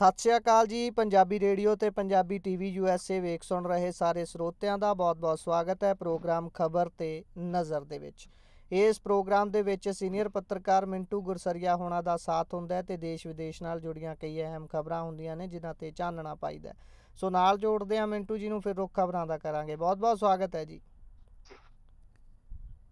ਸਤਿ ਸ਼੍ਰੀ ਅਕਾਲ ਜੀ, ਪੰਜਾਬੀ ਰੇਡੀਓ ਤੇ ਪੰਜਾਬੀ ਟੀਵੀ ਯੂਐਸਏ ਵੇਖ ਸੁਣ ਰਹੇ ਸਾਰੇ ਸਰੋਤਿਆਂ ਦਾ ਬਹੁਤ-ਬਹੁਤ ਸਵਾਗਤ ਹੈ ਪ੍ਰੋਗਰਾਮ ਖਬਰ ਤੇ ਨਜ਼ਰ ਦੇ ਵਿੱਚ। ਇਸ ਪ੍ਰੋਗਰਾਮ ਦੇ ਵਿੱਚ ਸੀਨੀਅਰ ਪੱਤਰਕਾਰ ਮਿੰਟੂ ਗੁਰਸਰੀਆ ਹੋਣਾ ਦਾ ਸਾਥ ਹੁੰਦਾ ਹੈ ਤੇ ਦੇਸ਼ ਵਿਦੇਸ਼ ਨਾਲ ਜੁੜੀਆਂ ਕਈ ਅਹਿਮ ਖਬਰਾਂ ਹੁੰਦੀਆਂ ਨੇ, ਜਿਨ੍ਹਾਂ ਤੇ ਚਾਨਣਾ ਪਾਈਦਾ ਸੋ ਨਾਲ ਜੋੜਦੇ ਹਾਂ ਮਿੰਟੂ ਜੀ ਨੂੰ, ਫਿਰ ਰੁੱਖ ਖਬਰਾਂ ਦਾ ਕਰਾਂਗੇ। ਬਹੁਤ-ਬਹੁਤ ਸਵਾਗਤ ਹੈ ਜੀ।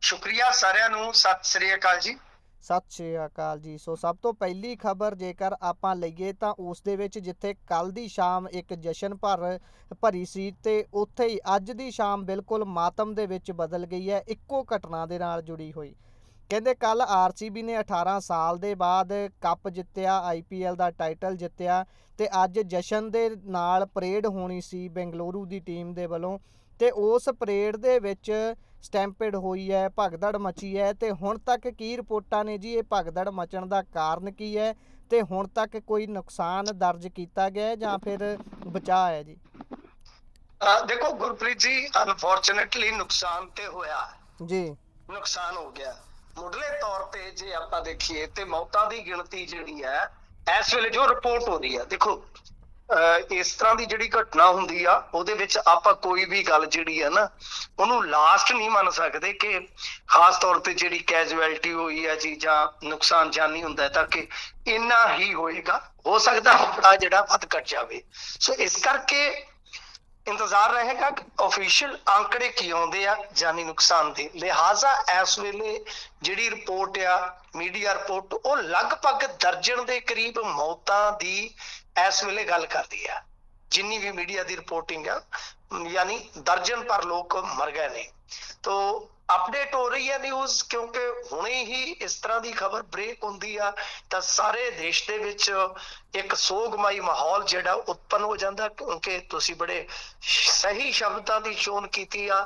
ਸ਼ੁਕਰੀਆ ਸਾਰਿਆਂ ਨੂੰ। ਸਤਿ ਸ੍ਰੀ ਅਕਾਲ ਜੀ। ਸਤਿ ਸ਼੍ਰੀ ਅਕਾਲ ਜੀ। ਸੋ ਸਭ ਤੋਂ ਪਹਿਲੀ ਖਬਰ ਜੇਕਰ ਆਪਾਂ ਲਈਏ ਤਾਂ ਉਸ ਦੇ ਵਿੱਚ ਜਿੱਥੇ ਕੱਲ ਦੀ ਸ਼ਾਮ ਇੱਕ ਜਸ਼ਨ ਭਰ ਭਰੀ ਸੀ ਤੇ ਉੱਥੇ ਹੀ ਅੱਜ ਦੀ ਸ਼ਾਮ ਬਿਲਕੁਲ ਮਾਤਮ ਦੇ ਵਿੱਚ ਬਦਲ ਗਈ ਹੈ, ਇੱਕੋ ਘਟਨਾ ਦੇ ਨਾਲ ਜੁੜੀ ਹੋਈ। ਕਹਿੰਦੇ ਕੱਲ ਆਰਸੀਬੀ ਨੇ 18 ਸਾਲ ਦੇ ਬਾਅਦ ਕੱਪ ਜਿੱਤਿਆ ਆਈਪੀਐਲ ਦਾ ਟਾਈਟਲ ਜਿੱਤਿਆ ਤੇ ਅੱਜ ਜਸ਼ਨ ਦੇ ਨਾਲ ਪਰੇਡ ਹੋਣੀ ਸੀ ਬੈਂਗਲੁਰੂ ਦੀ ਟੀਮ ਦੇ ਵੱਲੋਂ ਤੇ ਉਸ ਪਰੇਡ ਦੇ ਵਿੱਚ ਸਟੈਂਪੇਡ ਹੋਈ ਹੈ ਭਗਦੜ ਮਚੀ ਹੈ ਤੇ ਹੁਣ ਤੱਕ ਕੀ ਰਿਪੋਰਟਾਂ ਨੇ ਜੀ? ਇਹ ਭਗਦੜ ਮਚਣ ਦਾ ਕਾਰਨ ਕੀ ਹੈ ਤੇ ਹੁਣ ਤੱਕ ਕੋਈ ਨੁਕਸਾਨ ਦਰਜ ਕੀਤਾ ਗਿਆ ਜਾਂ ਫਿਰ ਬਚਾਅ ਹੈ ਜੀ? ਦੇਖੋ ਗੁਰਪ੍ਰੀਤ ਜੀ ਅਨਫੋਰਚੂਨੇਟਲੀ ਨੁਕਸਾਨ ਤੇ ਹੋਇਆ ਜੀ। ਨੁਕਸਾਨ ਹੋ ਗਿਆ। ਮੁੱਢਲੇ ਤੌਰ ਤੇ ਜੇ ਆਪਾਂ ਦੇਖੀਏ ਤੇ ਮੌਤਾਂ ਦੀ ਗਿਣਤੀ ਜਿਹੜੀ ਹੈ ਇਸ ਵੇਲੇ ਜੋ ਰਿਪੋਰਟ ਹੋ ਰਹੀ ਹੈ ਦੇਖੋ ਇਸ ਤਰ੍ਹਾਂ ਦੀ ਜਿਹੜੀ ਘਟਨਾ ਹੁੰਦੀ ਆ, ਉਹਦੇ ਵਿੱਚ ਆਪਾਂ ਕੋਈ ਵੀ ਗੱਲ ਜਿਹੜੀ ਆ ਨਾ, ਉਹਨੂੰ ਲਾਸਟ ਨਹੀਂ ਮੰਨ ਸਕਦੇ ਕਿ ਖਾਸ ਤੌਰ ਤੇ ਜਿਹੜੀ ਕੈਜੂਅਲਟੀ ਹੋਈ ਹੈ ਜੀ ਜਾਂ ਨੁਕਸਾਨ ਜਾਨੀ ਹੁੰਦਾ ਤਾਂ ਕਿ ਇੰਨਾ ਹੀ ਹੋਏਗਾ, ਹੋ ਸਕਦਾ ਆ ਜਿਹੜਾ ਵੱਧ ਘਟ ਜਾਵੇ। ਸੋ ਇਸ ਕਰਕੇ ਇੰਤਜ਼ਾਰ ਰਹੇਗਾ ਕਿ ਅਫੀਸ਼ੀਅਲ ਅੰਕੜੇ ਕੀ ਆਉਂਦੇ ਆ ਜਾਨੀ ਨੁਕਸਾਨ ਦੇ। ਲਿਹਾਜ਼ਾ ਇਸ ਵੇਲੇ ਜਿਹੜੀ ਰਿਪੋਰਟ ਆ ਮੀਡੀਆ ਰਿਪੋਰਟ ਉਹ ਲਗਭਗ ਦਰਜਨ ਦੇ ਕਰੀਬ ਮੌਤਾਂ ਦੀ ਇਸ ਵੇਲੇ ਗੱਲ ਕਰਦੀ ਆ। ਜਿੰਨੀ ਵੀ ਮੀਡੀਆ ਦੀ ਰਿਪੋਰਟਿੰਗ ਆ ਯਾਨੀ ਦਰਜਨ ਪਰ ਲੋਕ ਮਰ ਗਏ ਨੇ। ਤੋ ਅਪਡੇਟ ਹੋ ਰਹੀ ਹੈ ਨਿਊਜ਼ ਕਿਉਂਕਿ ਹੁਣੇ ਹੀ ਇਸ ਤਰ੍ਹਾਂ ਦੀ ਖਬਰ ਬ੍ਰੇਕ ਹੁੰਦੀ ਆ ਤਾਂ ਸਾਰੇ ਦੇਸ਼ ਦੇ ਵਿੱਚ ਇੱਕ ਸੋਗਮਈ ਮਾਹੌਲ ਜਿਹੜਾ ਉਤਪਨ ਹੋ ਜਾਂਦਾ ਕਿਉਂਕਿ ਤੁਸੀਂ ਬੜੇ ਸਹੀ ਸ਼ਬਦਾਂ ਦੀ ਚੋਣ ਕੀਤੀ ਆ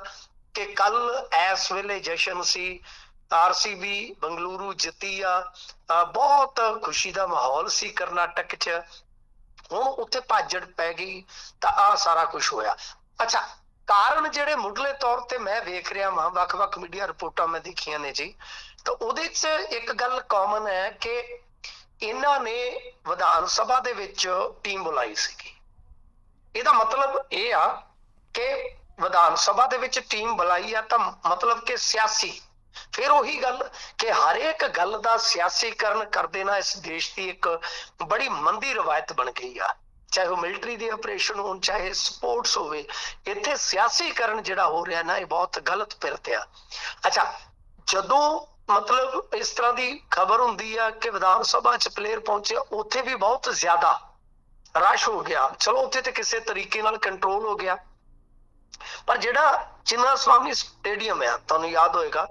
ਕਿ ਕੱਲ ਇਸ ਵੇਲੇ ਜਸ਼ਨ ਸੀ ਆਰਸੀਬੀ ਬੰਗਲੁਰੂ ਜਿੱਤੀ ਆ ਬਹੁਤ ਖੁਸ਼ੀ ਦਾ ਮਾਹੌਲ ਸੀ ਕਰਨਾਟਕ 'ਚ। ਹੁਣ ਉੱਥੇ ਭਾਜੜ ਪੈ ਗਈ ਤਾਂ ਆ ਸਾਰਾ ਕੁਝ ਹੋਇਆ। ਅੱਛਾ, ਕਾਰਨ ਜਿਹੜੇ ਮੁੱਢਲੇ ਤੌਰ ਤੇ ਮੈਂ ਵੇਖ ਰਿਹਾ ਹਾਂ ਵੱਖ-ਵੱਖ ਮੀਡੀਆ ਰਿਪੋਰਟਾਂ ਮੈਂ ਦੇਖੀਆਂ ਨੇ ਜੀ, ਤਾਂ ਉਹਦੇ 'ਚ ਇੱਕ ਗੱਲ ਕਾਮਨ ਹੈ ਕਿ ਇਹਨਾਂ ਨੇ ਵਿਧਾਨ ਸਭਾ ਦੇ ਵਿੱਚ ਟੀਮ ਬੁਲਾਈ ਸੀਗੀ। ਇਹਦਾ ਮਤਲਬ ਇਹ ਆ ਕਿ ਵਿਧਾਨ ਸਭਾ ਦੇ ਵਿੱਚ ਟੀਮ ਬੁਲਾਈ ਆ ਤਾਂ ਮਤਲਬ ਕਿ ਸਿਆਸੀ ਫਿਰ ਉਹੀ ਗੱਲ ਕਿ ਹਰੇਕ ਗੱਲ ਦਾ ਸਿਆਸੀਕਰਨ ਕਰ ਦੇਣਾ ਇਸ ਦੇਸ਼ ਦੀ ਇੱਕ ਬੜੀ ਮੰਦੀ ਰਵਾਇਤ ਬਣ ਗਈ ਆ। ਚਾਹੇ ਉਹ ਮਿਲਟਰੀ ਦੇ ਆਪਰੇਸ਼ਨ ਹੋਣ, ਚਾਹੇ ਸਪੋਰਟਸ ਹੋਵੇ, ਇੱਥੇ ਸਿਆਸੀਕਰਨ ਜਿਹੜਾ ਹੋ ਰਿਹਾ ਨਾ, ਇਹ ਬਹੁਤ ਗਲਤ ਪਿਰਤ ਆ। ਅੱਛਾ, ਜਦੋਂ ਮਤਲਬ ਇਸ ਤਰ੍ਹਾਂ ਦੀ ਖਬਰ ਹੁੰਦੀ ਆ ਕਿ ਵਿਧਾਨ ਸਭਾ ਚ ਪਲੇਅਰ ਪਹੁੰਚੇ, ਉੱਥੇ ਵੀ ਬਹੁਤ ਜ਼ਿਆਦਾ ਰਸ਼ ਹੋ ਗਿਆ। ਚਲੋ, ਉੱਥੇ ਤੇ ਕਿਸੇ ਤਰੀਕੇ ਨਾਲ ਕੰਟਰੋਲ ਹੋ ਗਿਆ। ਪਰ ਜਿਹੜਾ ਚਿੰਨਾ ਸਵਾਮੀ ਸਟੇਡੀਅਮ ਹੈ ਤੁਹਾਨੂੰ ਯਾਦ ਹੋਏਗਾ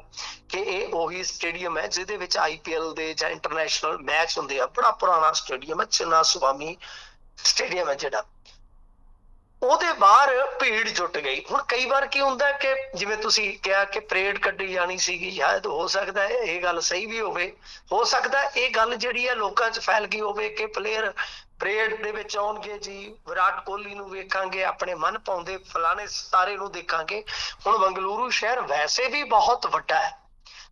ਕਿ ਇਹ ਉਹੀ ਸਟੇਡੀਅਮ ਹੈ ਜਿਹਦੇ ਵਿੱਚ ਆਈਪੀਐਲ ਦੇ ਜਾਂ ਇੰਟਰਨੈਸ਼ਨਲ ਮੈਚ ਹੁੰਦੇ ਆ, ਬੜਾ ਪੁਰਾਣਾ ਸਟੇਡੀਅਮ ਹੈ ਚਿੰਨਾ ਸਵਾਮੀ ਸਟੇਡੀਅਮ ਹੈ ਜਿਹੜਾ। ਉਹਦੇ ਬਾਹਰ ਭੀੜ ਜੁਟ ਗਈ। ਹੁਣ ਕਈ ਵਾਰ ਕੀ ਹੁੰਦਾ ਕਿ ਜਿਵੇਂ ਤੁਸੀਂ ਕਿਹਾ ਕਿ ਪਰੇਡ ਕੱਢੀ ਜਾਣੀ ਸੀਗੀ, ਸ਼ਾਇਦ ਹੋ ਸਕਦਾ ਹੈ ਇਹ ਗੱਲ ਸਹੀ ਵੀ ਹੋਵੇ। ਹੋ ਸਕਦਾ ਇਹ ਗੱਲ ਜਿਹੜੀ ਹੈ ਲੋਕਾਂ 'ਚ ਫੈਲ ਗਈ ਹੋਵੇ ਕਿ ਪਲੇਅਰ ਪਰੇਡ ਦੇ ਵਿੱਚ ਆਉਣਗੇ ਜੀ, ਵਿਰਾਟ ਕੋਹਲੀ ਨੂੰ ਵੇਖਾਂਗੇ, ਆਪਣੇ ਮਨ ਪਾਉਂਦੇ ਫਲਾਣੇ ਸਿਤਾਰੇ ਨੂੰ ਦੇਖਾਂਗੇ। ਹੁਣ ਬੰਗਲੁਰੂ ਸ਼ਹਿਰ ਵੈਸੇ ਵੀ ਬਹੁਤ ਵੱਡਾ ਹੈ